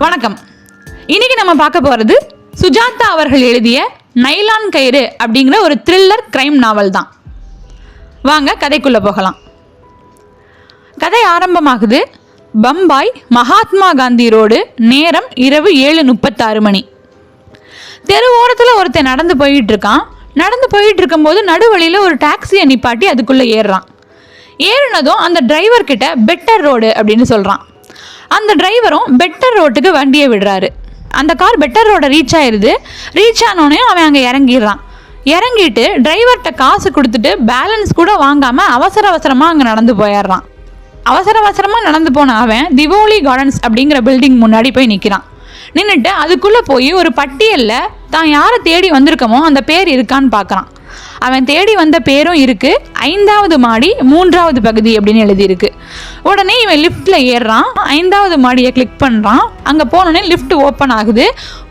வணக்கம். இன்னைக்கு நம்ம பார்க்க போகிறது சுஜாதா அவர்கள் எழுதிய நைலான் கயிறு அப்படிங்கிற ஒரு த்ரில்லர் கிரைம் நாவல் தான். வாங்க கதைக்குள்ளே போகலாம். கதை ஆரம்பமாகுது. பம்பாய் மகாத்மா காந்தி ரோடு நேரம் இரவு ஏழு முப்பத்தாறு மணி. தெரு ஓரத்தில் ஒருத்தன் நடந்து போயிட்டு இருக்கான். நடந்து போயிட்டு இருக்கும்போது நடுவழியில் ஒரு டாக்ஸியை நிப்பாட்டி அதுக்குள்ளே ஏறுறான். ஏறினதும் அந்த டிரைவர் கிட்ட பெட்டர் ரோடு அப்படின்னு சொல்கிறான் அந்த டிரைவரும் பெட்டர் ரோட்டுக்கு வண்டியை விடுறாரு. அந்த கார் பெட்டர் ரோட ரீச் ஆயிடுது ரீச் ஆனோடனே அவன் அங்கே இறங்கிடுறான். இறங்கிட்டு டிரைவர்கிட்ட காசு கொடுத்துட்டு பேலன்ஸ் கூட வாங்காமல் அவசர அவசரமாக அங்கே நடந்து போயிடுறான். அவசர அவசரமாக நடந்து போன அவன் திவோலி கார்டன்ஸ் அப்படிங்கிற பில்டிங் முன்னாடி போய் நிற்கிறான் நின்றுட்டு அதுக்குள்ளே போய் ஒரு பட்டியலில் தான் யாரை தேடி வந்திருக்கமோ அந்த பேர் இருக்கான்னு பார்க்குறான். அவன் தேடி வந்த பேரும் இருக்கு. ஐந்தாவது மாடி மூன்றாவது பகுதி அப்படின்னு எழுதியிருக்கு. உடனே இவன் லிஃப்ட்டில் ஏறுறான். ஐந்தாவது மாடியை கிளிக் பண்ணுறான் அங்கே போனோடனே லிஃப்ட் ஓப்பன் ஆகுது.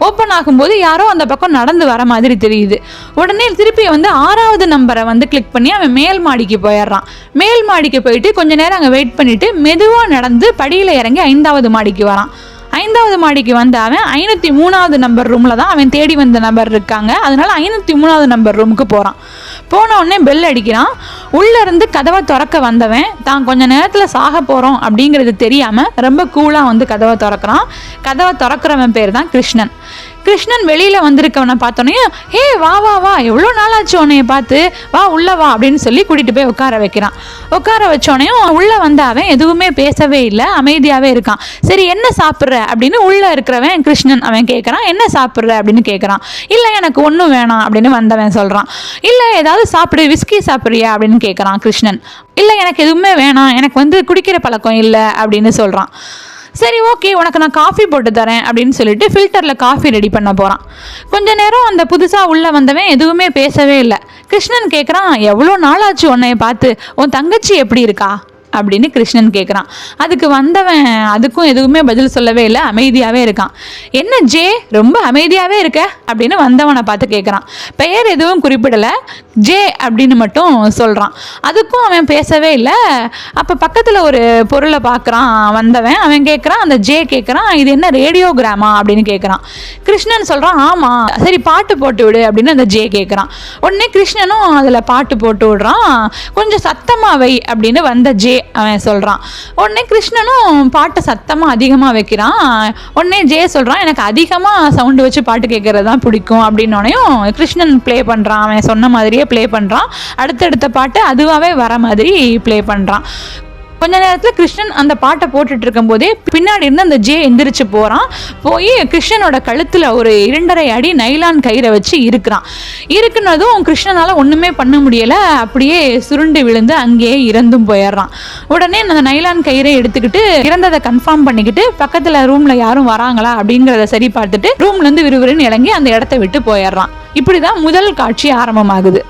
ஓப்பன் ஆகும்போது யாரோ அந்த பக்கம் நடந்து வர மாதிரி தெரியுது. உடனே திருப்பி வந்து ஆறாவது நம்பரை வந்து கிளிக் பண்ணி அவன் மேல் மாடிக்கு போயிடுறான். மேல் மாடிக்கு போயிட்டு கொஞ்ச நேரம் அங்கே வெயிட் பண்ணிட்டு மெதுவாக நடந்து படியில் இறங்கி ஐந்தாவது மாடிக்கு வரான். ஐந்தாவது மாடிக்கு வந்த அவன் ஐநூற்றி மூணாவது நம்பர் ரூமில் தான் அவன் தேடி வந்த நம்பர் இருக்காங்க. அதனால ஐநூற்றி மூணாவது நம்பர் ரூமுக்கு போகிறான் போன உடனே பெல் அடிக்கிறான். உள்ளேருந்து கதவை திறக்க வந்தவன் தான் கொஞ்ச நேரத்தில் சாக போகிறோம் அப்படிங்கிறது தெரியாமல் ரொம்ப கூலாக வந்து கதவை திறக்கிறான். கதவை திறக்கிறவன் பேர் தான் கிருஷ்ணன். கிருஷ்ணன் வெளியில் வந்திருக்கவனை பார்த்தோன்னே ஹே வா வா வா எவ்வளோ நாளாச்சு உன்னைய பார்த்து? வா உள்ள வா அப்படின்னு சொல்லி கூட்டிகிட்டு போய் உட்கார வைக்கிறான். உட்கார வச்சோடனையும் உள்ளே வந்த அவன் எதுவுமே பேசவே இல்லை அமைதியாகவே இருக்கான். சரி என்ன சாப்பிட்ற? அப்படின்னு உள்ளே இருக்கிறவன் கிருஷ்ணன் அவன் கேட்குறான் என்ன சாப்பிட்ற? அப்படின்னு கேட்குறான் இல்லை எனக்கு ஒன்றும் வேணாம் அப்படின்னு வந்தவன் சொல்கிறான் இல்லை ஏதாவது சாப்பிடு விஸ்கி சாப்பிட்றியா? அப்படின்னு கேட்குறான் கிருஷ்ணன். இல்லை எனக்கு எதுவுமே வேணாம் எனக்கு வந்து குடிக்கிற பழக்கம் இல்லை அப்படின்னு சொல்கிறான் சரி ஓகே உனக்கு நான் காஃபி போட்டு தரேன் அப்படின்னு சொல்லிட்டு ஃபில்டரில் காஃபி ரெடி பண்ண போகிறான் கொஞ்ச நேரம் அந்த புதுசாக உள்ளே வந்தவன் எதுவுமே பேசவே இல்லை. கிருஷ்ணன் கேட்குறான் எவ்வளோ நாளாச்சு உன்னைய பார்த்து? உன் தங்கச்சி எப்படி இருக்கா? அப்படின்னு கிருஷ்ணன் கேட்குறான் அதுக்கு வந்தவன் அதுக்கும் எதுவுமே பதில் சொல்லவே இல்லை அமைதியாகவே இருக்கான். என்ன ஜே ரொம்ப அமைதியாகவே இருக்க? அப்படின்னு வந்தவனை பார்த்து கேட்குறான் பெயர் எதுவும் குறிப்பிடலை. ஜே அப்படின்னு மட்டும் சொல்கிறான் அதுக்கும் அவன் பேசவே இல்லை. அப்போ பக்கத்தில் ஒரு பொருளை பார்க்குறான் வந்தவன். அவன் கேட்குறான் அந்த ஜே கேட்குறான் இது என்ன ரேடியோகிராமா அப்படின்னு கேட்குறான் கிருஷ்ணன் சொல்கிறான் ஆமாம் சரி பாட்டு போட்டு விடு அப்படின்னு அந்த ஜே கேட்குறான் உடனே கிருஷ்ணனும் அதில் பாட்டு போட்டு விடுறான். கொஞ்சம் சத்தமாக வை அப்படின்னு வந்த ஜே அவன் சொல்கிறான் உடனே கிருஷ்ணனும் பாட்டை சத்தமாக அதிகமாக வைக்கிறான். உடனே ஜே சொல்கிறான் எனக்கு அதிகமாக சவுண்டு வச்சு பாட்டு கேட்குறது தான் பிடிக்கும். அப்படின்னோடனையும் கிருஷ்ணன் ப்ளே பண்ணுறான் அவன் சொன்ன மாதிரியே ப்ளே பண்ணுறான் அடுத்தடுத்த பாட்டு அதுவாகவே வர மாதிரி ப்ளே பண்ணுறான் கொஞ்ச நேரத்தில் கிருஷ்ணன் அந்த பாட்டை போட்டுட்டு இருக்கும்போதே பின்னாடி இருந்து அந்த ஜே எந்திரிச்சு போகிறான் போய் கிருஷ்ணனோட கழுத்தில் ஒரு இரண்டரை அடி நைலான் கயிறை வச்சு இருக்கிறான். இருக்குனதும் கிருஷ்ணனால் ஒன்றுமே பண்ண முடியலை. அப்படியே சுருண்டு விழுந்து அங்கேயே இறந்தும் போயிடுறான். உடனே அந்த நைலான் கயிறை எடுத்துக்கிட்டு இறந்ததை கன்ஃபார்ம் பண்ணிக்கிட்டு பக்கத்தில் ரூமில் யாரும் வராங்களா அப்படிங்கிறத சரி பார்த்துட்டு ரூம்லேருந்து விறுவிறுன்னு இறங்கி அந்த இடத்த விட்டு போயிடுறான். இப்படி தான் முதல் காட்சி ஆரம்பமாகுது.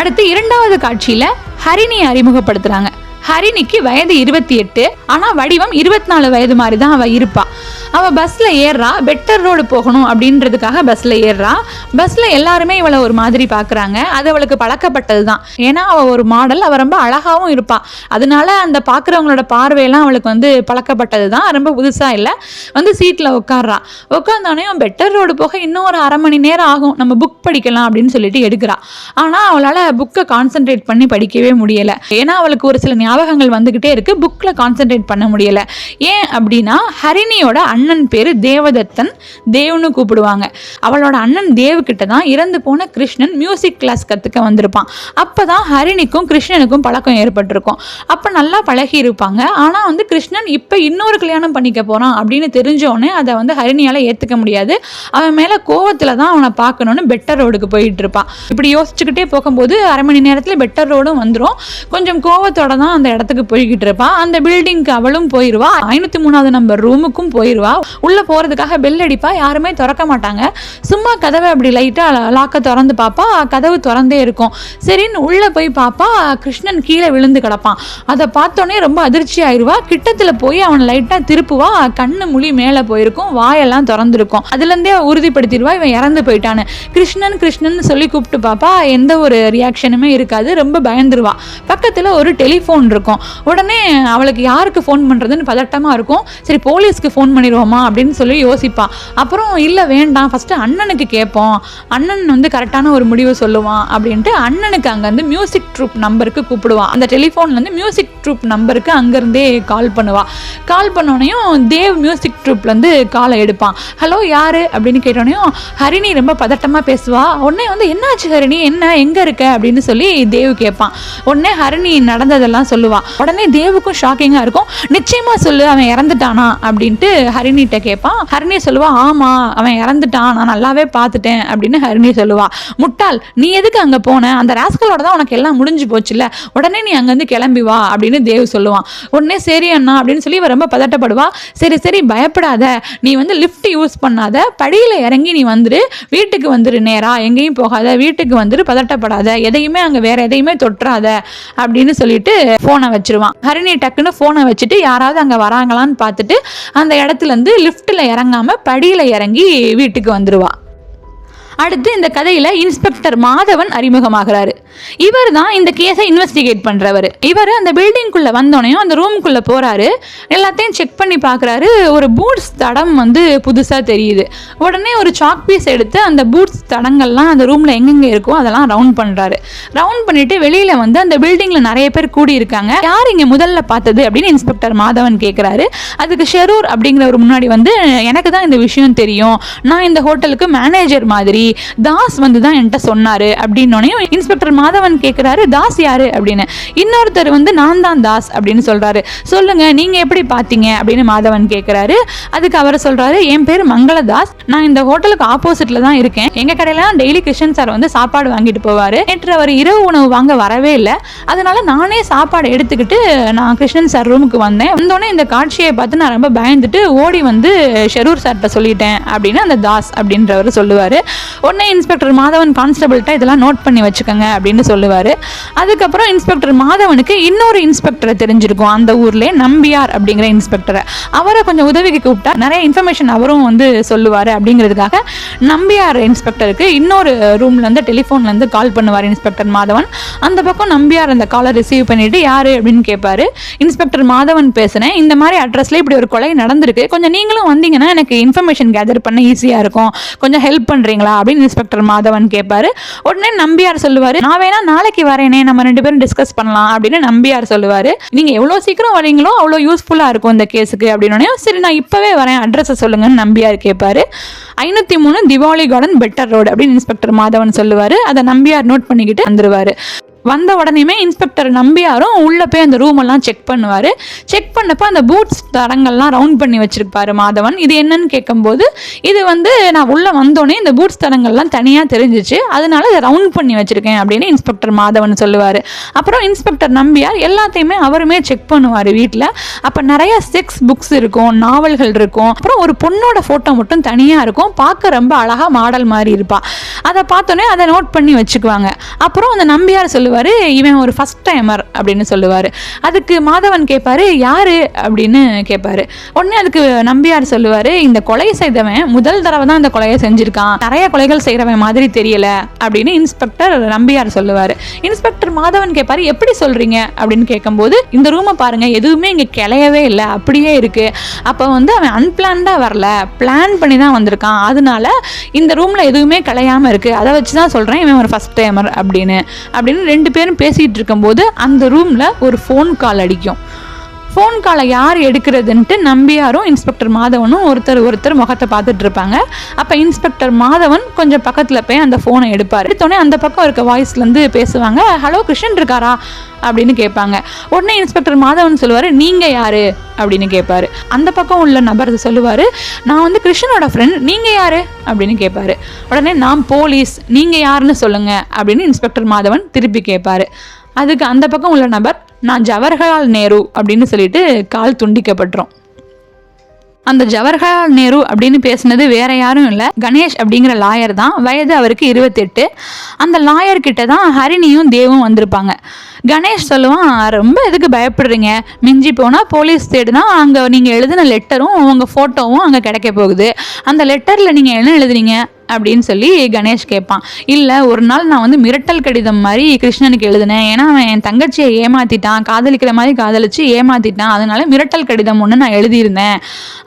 அடுத்து இரண்டாவது காட்சியில் ஹரிணியை அறிமுகப்படுத்துகிறாங்க ஹரிணிக்கு வயது இருபத்தி எட்டு ஆனால் வடிவம் இருபத்தி நாலு வயது மாதிரி தான் அவள் இருப்பா. அவள் பஸ்ஸில் ஏறுறா பெட்டர் ரோடு போகணும் அப்படின்றதுக்காக பஸ்ஸில் ஏறுறா. பஸ்ஸில் எல்லாருமே இவளை ஒரு மாதிரி பார்க்குறாங்க அது அவளுக்கு பழக்கப்பட்டது தான் ஏன்னா அவள் ஒரு மாடல் அவள் ரொம்ப அழகாகவும் இருப்பாள் அதனால அந்த பார்க்குறவங்களோட பார்வையெல்லாம் அவளுக்கு வந்து பழக்கப்பட்டது தான் ரொம்ப புதுசாக இல்லை. வந்து சீட்டில் உட்காடுறா உட்காந்தோடனே பெட்டர் ரோடு போக இன்னும் ஒரு அரை மணி நேரம் ஆகும். நம்ம புக் படிக்கலாம் அப்படின்னு சொல்லிட்டு எடுக்கிறா. ஆனால் அவளால் புக்கை கான்சென்ட்ரேட் பண்ணி படிக்கவே முடியலை. ஏன்னா அவளுக்கு ஒரு சில ஞாபகங்கள் வந்துக்கிட்டே இருக்குது புக்கில் கான்சென்ட்ரேட் பண்ண முடியலை. ஏன் அப்படின்னா ஹரிணியோட அண்ணன் பேர் தேவதத்தன் தேவ்னு கூப்பிடுவாங்க. அவளோட அண்ணன் தேவ்கிட்ட தான் இறந்து போன கிருஷ்ணன் மியூசிக் கிளாஸ் கற்றுக்க வந்திருப்பான். அப்போ தான் ஹரிணிக்கும் கிருஷ்ணனுக்கும் பழக்கம் ஏற்பட்டிருக்கும். அப்போ நல்லா பழகி இருப்பாங்க. ஆனால் வந்து கிருஷ்ணன் இப்போ இன்னொரு கல்யாணம் பண்ணிக்க போகிறான் அப்படின்னு தெரிஞ்சோடனே அதை வந்து ஹரிணியால் ஏற்றுக்க முடியாது. அவன் மேலே கோவத்தில் தான் அவனை பார்க்கணுன்னு பெட்டர் ரோடுக்கு போயிட்டு இருப்பான். இப்படி யோசிச்சுக்கிட்டே போகும்போது அரை மணி நேரத்தில் பெட்டர் ரோடும் வந்துடும் கொஞ்சம் கோவத்தோட தான் அந்த இடத்துக்கு போய்கிட்டு இருப்பா. அந்த பில்டிங்க்கு அவளும் போயிடுவா ஐநூத்தி மூணாவது நம்பர் ரூமுக்கும் போயிடுவா உள்ள போறதுக்காக பெல் அடிப்பா. யாருமே திறக்க மாட்டாங்க. சும்மா கதவை அப்படி லைட்டா லாக்க திறந்து பார்ப்பா கதவு திறந்தே இருக்கும். சரின்னு உள்ள போய் பார்ப்பா கிருஷ்ணன் கீழே விழுந்து கிடப்பான். அதை பார்த்தோன்னே ரொம்ப அதிர்ச்சி ஆயிடுவா கிட்டத்துல போய் அவன் லைட்டா திருப்புவா. கண்ணு முழி மேலே போயிருக்கும். வாயெல்லாம் திறந்துருக்கும். அதுலேருந்தே உறுதிப்படுத்திடுவா. இவன் இறந்து போயிட்டான்னு கிருஷ்ணன் கிருஷ்ணன் சொல்லி கூப்பிட்டு பாப்பா. எந்த ஒரு ரியாக்ஷனுமே இருக்காது. ரொம்ப பயந்துருவா. பக்கத்தில் ஒரு டெலிஃபோன் இருக்கும். உடனே அவளுக்கு யாருக்கு ஃபோன் பண்ணுறதுன்னு பதட்டமாக இருக்கும். சரி போலீஸ்க்கு ஃபோன் பண்ணிடுவோமா அப்படின்னு சொல்லி யோசிப்பா. அப்புறம் இல்லை வேண்டாம். ஃபஸ்ட்டு அண்ணனுக்கு கேட்போம். அண்ணன் வந்து கரெக்டான ஒரு முடிவு சொல்லுவான் அப்படின்ட்டு அண்ணனுக்கு அங்கேருந்து மியூசிக் ட்ரூப் நம்பருக்கு கூப்பிடுவான் அந்த டெலிஃபோன்லேருந்து மியூசிக் ட்ரூப் நம்பருக்கு அங்கேருந்தே கால் பண்ணுவாள் கால் பண்ணோடனையும் தேவ் மியூசிக் ட்ரூப்லேருந்து காலை எடுப்பான். ஹலோ யார்? அப்படின்னு கேட்டோடனையும் ஹரிணி ரொம்ப பதட்டமாக பேசுவா. உடனே வந்து என்னாச்சு ஹரிணி? என்ன? எங்கே இருக்க? அப்படின்னு சொல்லி தேவ் கேட்பான். உடனே ஹரிணி நடந்ததெல்லாம் சொல்லுவான் உடனே தேவுக்கும் ஷாக்கிங்காக இருக்கும். நிச்சயமாக சொல்லு அவன் இறந்துட்டானா? அப்படின்ட்டு ஹரிணிட்ட கேட்பான் ஹரிணி சொல்லுவா ஆமாம் அவன் இறந்துட்டான். நான் நல்லாவே பார்த்துட்டேன். அப்படின்னு ஹரிணி சொல்லுவா. முட்டாள் நீ எதுக்கு அங்கே போன? அந்த ராஸ்கலோட தான் உனக்கு எல்லாம் முடிஞ்சு போச்சுல உடனே நீ அங்கேருந்து கிளம்பி வா. அப்படின்னு தேவ் சொல்லுவான் உடனே சரி அண்ணா அப்படின்னு சொல்லி இவ ரொம்ப பதட்டப்படுவா. சரி சரி பயப்படாத. நீ வந்து லிஃப்ட் யூஸ் பண்ணாத. படியில் இறங்கி நீ வந்துரு. வீட்டுக்கு வந்துரு நேரா. எங்கேயும் போகாத. வீட்டுக்கு வந்துரு. பதட்டப்படாத. எதையுமே அங்கே வேற எதையுமே தொட்டுறாத அப்படின்னு சொல்லிட்டு ஃபோனை வச்சிருவான். ஹரிணி டக்குன்னு ஃபோனை வச்சுட்டு யாராவது அங்கே வராங்களான்னு பார்த்துட்டு அந்த இடத்துல இருந்து லிஃப்ட்டில் இறங்காம படியில் இறங்கி வீட்டுக்கு வந்துருவா. அடுத்து இந்த கதையில இன்ஸ்பெக்டர் மாதவன் அறிமுகமாகிறாரு. இவர் தான் இந்த கேஸை இன்வெஸ்டிகேட் பண்றவர். இவர் அந்த பில்டிங்குள்ள வந்தோடனையும் அந்த ரூமுக்குள்ள போறாரு. எல்லாத்தையும் செக் பண்ணி பார்க்குறாரு ஒரு பூட்ஸ் தடம் வந்து புதுசாக தெரியுது. உடனே ஒரு சாக் பீஸ் எடுத்து அந்த பூட்ஸ் தடங்கள்லாம் அந்த ரூம்ல எங்கெங்கே இருக்கோ அதெல்லாம் ரவுண்ட் பண்றாரு. ரவுண்ட் பண்ணிட்டு வெளியில வந்து அந்த பில்டிங்ல நிறைய பேர் கூடி இருக்காங்க யார் இங்கே முதல்ல பார்த்தது அப்படின்னு இன்ஸ்பெக்டர் மாதவன் கேட்குறாரு அதுக்கு ஷெரூர் அப்படிங்கிறவர் முன்னாடி வந்து எனக்கு தான் இந்த விஷயம் தெரியும். நான் இந்த ஹோட்டலுக்கு மேனேஜர் மாதிரி தாஸ் வந்து தான் என்கிட்ட சொன்னார். அப்படின்னோடனே இன்ஸ்பெக்டர் மாதவன் கேட்குறாரு தாஸ் யாரு? அப்படின்னு. இன்னொருத்தர் வந்து நான் தான் தாஸ் அப்படின்னு சொல்றாரு. சொல்லுங்க நீங்க எப்படி பார்த்தீங்க அப்படின்னு மாதவன் கேட்குறாரு அதுக்கு அவர் சொல்றாரு என் பேர் மங்களதாஸ். நான் இந்த ஹோட்டலுக்கு ஆப்போசிட்ல தான் இருக்கேன். எங்க கடையில டெய்லி கிருஷ்ணன் சார் வந்து சாப்பாடு வாங்கிட்டு போவாரு. நேற்று அவர் இரவு உணவு வாங்க வரவே இல்லை. அதனால நானே சாப்பாடு எடுத்துக்கிட்டு நான் கிருஷ்ணன் சார் ரூமுக்கு வந்தேன். வந்தோடனே இந்த காட்சியை பார்த்து நான் ரொம்ப பயந்துட்டு ஓடி வந்து ஷெரூர் சார்கிட்ட சொல்லிட்டேன். அப்படின்னு அந்த தாஸ் அப்படின்றவர் சொல்லுவார். உடனே இன்ஸ்பெக்டர் மாதவன் கான்ஸ்டபிள்கிட்ட இதெல்லாம் நோட் பண்ணி வச்சுக்கோங்க அப்படின்னு சொல்லுவார். அதுக்கப்புறம் இன்ஸ்பெக்டர் மாதவனுக்கு இன்னொரு இன்ஸ்பெக்டரை தெரிஞ்சிருக்கும். அந்த ஊர்லேயே நம்பியார் அப்படிங்கிற இன்ஸ்பெக்டரை அவரை கொஞ்சம் உதவிக்கு கூப்பிட்டா நிறைய இன்ஃபர்மேஷன் அவரும் வந்து சொல்லுவார் அப்படிங்கிறதுக்காக நம்பியார் இன்ஸ்பெக்டருக்கு இன்னொரு ரூம்லேருந்து டெலிஃபோன்லேருந்து கால் பண்ணுவார் இன்ஸ்பெக்டர் மாதவன். அந்த பக்கம் நம்பியார் அந்த காலை ரிசீவ் பண்ணிட்டு யாரு அப்படின்னு கேட்பாரு இன்ஸ்பெக்டர் மாதவன் பேசுனேன். இந்த மாதிரி அட்ரஸ்ல இப்படி ஒரு கொலை நடந்திருக்கு. கொஞ்சம் நீங்களும் வந்தீங்கன்னா எனக்கு இன்ஃபர்மேஷன் கேதர் பண்ண ஈஸியாக இருக்கும். கொஞ்சம் ஹெல்ப் பண்ணுறீங்களா அப்படின்னு இன்ஸ்பெக்டர் மாதவன் கேட்பாரு உடனே நம்பியார் சொல்லுவார் நான் வேணா நாளைக்கு வரேனே நம்ம ரெண்டு பேரும் டிஸ்கஸ் பண்ணலாம் அப்படின்னு நம்பியார் சொல்லுவாரு. நீங்க எவ்வளோ சீக்கிரம் வரீங்களோ அவ்வளோ யூஸ்ஃபுல்லாக இருக்கும் இந்த கேஸுக்கு அப்படின்னு சரி நான் இப்போவே வரேன் அட்ரஸை சொல்லுங்கன்னு நம்பியார் கேட்பாரு. ஐநூற்றி மூணு திவாலி கார்டன் பெட்டர் ரோடு அப்படின்னு இன்ஸ்பெக்டர் மாதவன் சொல்லுவாரு. அதை நம்பியார் நோட் பண்ணிக்கிட்டு வந்துருவாரு. வந்த உடனேயுமே இன்ஸ்பெக்டர் நம்பியாரும் உள்ளே போய் அந்த ரூம் எல்லாம் செக் பண்ணுவார். செக் பண்ணப்போ அந்த பூட்ஸ் தடங்கள்லாம் ரவுண்ட் பண்ணி வச்சிருப்பாரு மாதவன். இது என்னன்னு கேட்கும்போது இது வந்து நான் உள்ளே வந்தோடனே இந்த பூட்ஸ் தடங்கள்லாம் தனியாக தெரிஞ்சிச்சு. அதனால இதை ரவுண்ட் பண்ணி வச்சிருக்கேன் அப்படின்னு இன்ஸ்பெக்டர் மாதவன் சொல்லுவார். அப்புறம் இன்ஸ்பெக்டர் நம்பியார் எல்லாத்தையுமே அவருமே செக் பண்ணுவார் வீட்டில் அப்போ நிறைய செக்ஸ் புக்ஸ் இருக்கும் நாவல்கள் இருக்கும். அப்புறம் ஒரு பொண்ணோட ஃபோட்டோ மட்டும் தனியாக இருக்கும். பார்க்க ரொம்ப அழகாக மாடல் மாதிரி இருப்பாள் அதை பார்த்தோன்னே அதை நோட் பண்ணி வச்சுக்குவாங்க. அப்புறம் அந்த நம்பியார் சொல்லுவார் இவன் ஒரு ஃபஸ்ட் டைமர் அப்படின்னு சொல்லுவார். அதுக்கு மாதவன் கேட்பாரு யார்? அப்படின்னு கேட்பாரு உடனே அதுக்கு நம்பியார் சொல்லுவார் இந்த கொலை செய்தவன் முதல் தடவை தான் இந்த கொலையை செஞ்சுருக்கான். நிறைய கொலைகள் செய்கிறவன் மாதிரி தெரியல. அப்படின்னு இன்ஸ்பெக்டர் நம்பியார் சொல்லுவார். இன்ஸ்பெக்டர் மாதவன் கேட்பாரு எப்படி சொல்கிறீங்க அப்படின்னு கேட்கும்போது இந்த ரூமை பாருங்கள் எதுவுமே இங்கே கிளையவே இல்லை. அப்படியே இருக்குது அப்போ வந்து அவன் அன்பிளான்டாக வரல. பிளான் பண்ணி தான் வந்திருக்கான். அதனால இந்த ரூமில் எதுவுமே கிளையாமல் இருக்கு. அதை வச்சு தான் சொல்கிறேன் இவன் ஒரு ஃபஸ்ட் டைமர் அப்படின்னு. அப்படின்னு ரெண்டு பேரும் பேசிகிட்டு இருக்கும்போது அந்த ரூமில் ஒரு ஃபோன் கால் அடிக்கும். ஃபோன் காலை யார் எடுக்கிறதுன்ட்டு நம்பியாரும் இன்ஸ்பெக்டர் மாதவனும் ஒருத்தர் ஒருத்தர் முகத்தை பார்த்துட்டு இருப்பாங்க அப்போ இன்ஸ்பெக்டர் மாதவன் கொஞ்சம் பக்கத்தில் போய் அந்த ஃபோனை எடுப்பார். எடுத்தோடனே அந்த பக்கம் இருக்க வாய்ஸ்லேருந்து பேசுவாங்க. ஹலோ கிருஷ்ணன் இருக்காரா? அப்படின்னு கேட்பாங்க. உடனே இன்ஸ்பெக்டர் மாதவன் சொல்லுவார் நீங்கள் யார்? அப்படின்னு கேட்பாரு. அந்த பக்கம் உள்ள நபர் சொல்லுவார் நான் வந்து கிருஷ்ணனோட ஃப்ரெண்ட் நீங்கள் யார்? அப்படின்னு கேட்பாரு. உடனே நான் போலீஸ் நீங்கள் யாருன்னு சொல்லுங்கள் அப்படின்னு இன்ஸ்பெக்டர் மாதவன் திருப்பி கேட்பாரு. அதுக்கு அந்த பக்கம் உள்ள நபர் நான் ஜவஹர்லால் நேரு அப்படின்னு சொல்லிட்டு கால் துண்டிக்கப்பட்டுரும். அந்த ஜவஹர்லால் நேரு அப்படின்னு பேசினது வேற யாரும் இல்லை. கணேஷ் அப்படிங்கிற லாயர் தான். வயது அவருக்கு இருபத்தெட்டு. அந்த லாயர் கிட்ட தான் ஹரிணியும் தேவும் வந்திருப்பாங்க. கணேஷ் சொல்லுவான் ரொம்ப எதுக்கு பயப்படுறீங்க? மிஞ்சி போனால் போலீஸ் தேடுனா அங்கே நீங்கள் எழுதின லெட்டரும் உங்கள் ஃபோட்டோவும் அங்கே கிடைக்க போகுது. அந்த லெட்டரில் நீங்கள் என்ன எழுதுறீங்க அப்படின்னு சொல்லி கணேஷ் கேட்பான் இல்லை ஒரு நாள் நான் வந்து மிரட்டல் கடிதம் மாதிரி கிருஷ்ணனுக்கு எழுதினேன். ஏன்னா அவன் என் தங்கச்சியை ஏமாத்திட்டான். காதலிக்கிற மாதிரி காதலிச்சு ஏமாத்திட்டான். அதனால மிரட்டல் கடிதம் ஒன்று நான் எழுதியிருந்தேன்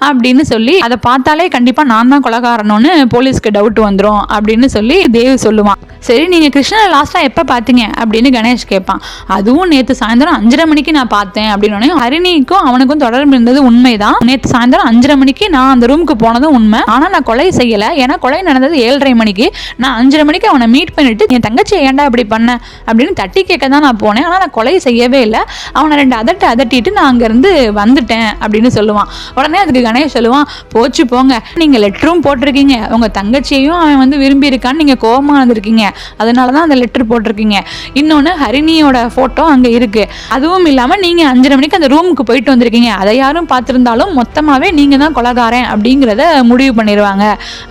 அப்படின்னு சொல்லி அதை பார்த்தாலே கண்டிப்பாக நான் தான் கொலகாரணும்னு போலீஸ்க்கு டவுட் வந்துடும் அப்படின்னு சொல்லி தேவ் சொல்லுவான். சரி நீங்கள் கிருஷ்ணனை லாஸ்ட்டாக எப்போ பார்த்தீங்க? அப்படின்னு கணேஷ் கேட்பான் அதுவும் நேற்று சாயந்தரம் அஞ்சரை மணிக்கு நான் பார்த்தேன் அப்படின்னு ஹரிணிக்கும் அவனுக்கும் தொடர்பு இருந்தது உண்மைதான். நேற்று சாயந்தரம் அஞ்சரை மணிக்கு நான் அந்த ரூமுக்கு போனதும் உண்மை. ஆனால் நான் கொலை செய்யலை. ஏன்னா கொலை நடந்தது ஏழரை மணிக்கு. நான் அஞ்சரை மணிக்கு அவனை மீட் பண்ணிட்டு என் தங்கச்சியை ஏன்டா இப்படி பண்ண? அப்படின்னு தட்டி கேட்க தான் நான் போனேன். ஆனால் நான் கொலை செய்யவே இல்லை. அவனை ரெண்டு அதட்ட அதட்டிட்டு நான் அங்கேருந்து வந்துட்டேன் அப்படின்னு சொல்லுவான். உடனே அதுக்கு கணேஷ் சொல்லுவான் போச்சு போங்க. நீங்கள் லெட்டரும் போட்டிருக்கீங்க. உங்கள் தங்கச்சியையும் அவன் வந்து விரும்பி இருக்கான்னு நீங்கள் கோபமாக இருந்திருக்கீங்க. அதனால தான் அந்த லெட்டர் போட்டிருக்கீங்க. இன்னொன்று ஹரிணியோட ஃபோட்டோ அங்கே இருக்குது அதுவும் இல்லாமல் நீங்கள் அஞ்சரை மணிக்கு அந்த ரூமுக்கு போயிட்டு வந்திருக்கீங்க. அதை யாரும் பார்த்துருந்தாலும் மொத்தமாகவே நீங்கள் தான் கொலகாரன் அப்படிங்கிறத முடிவு பண்ணிடுவாங்க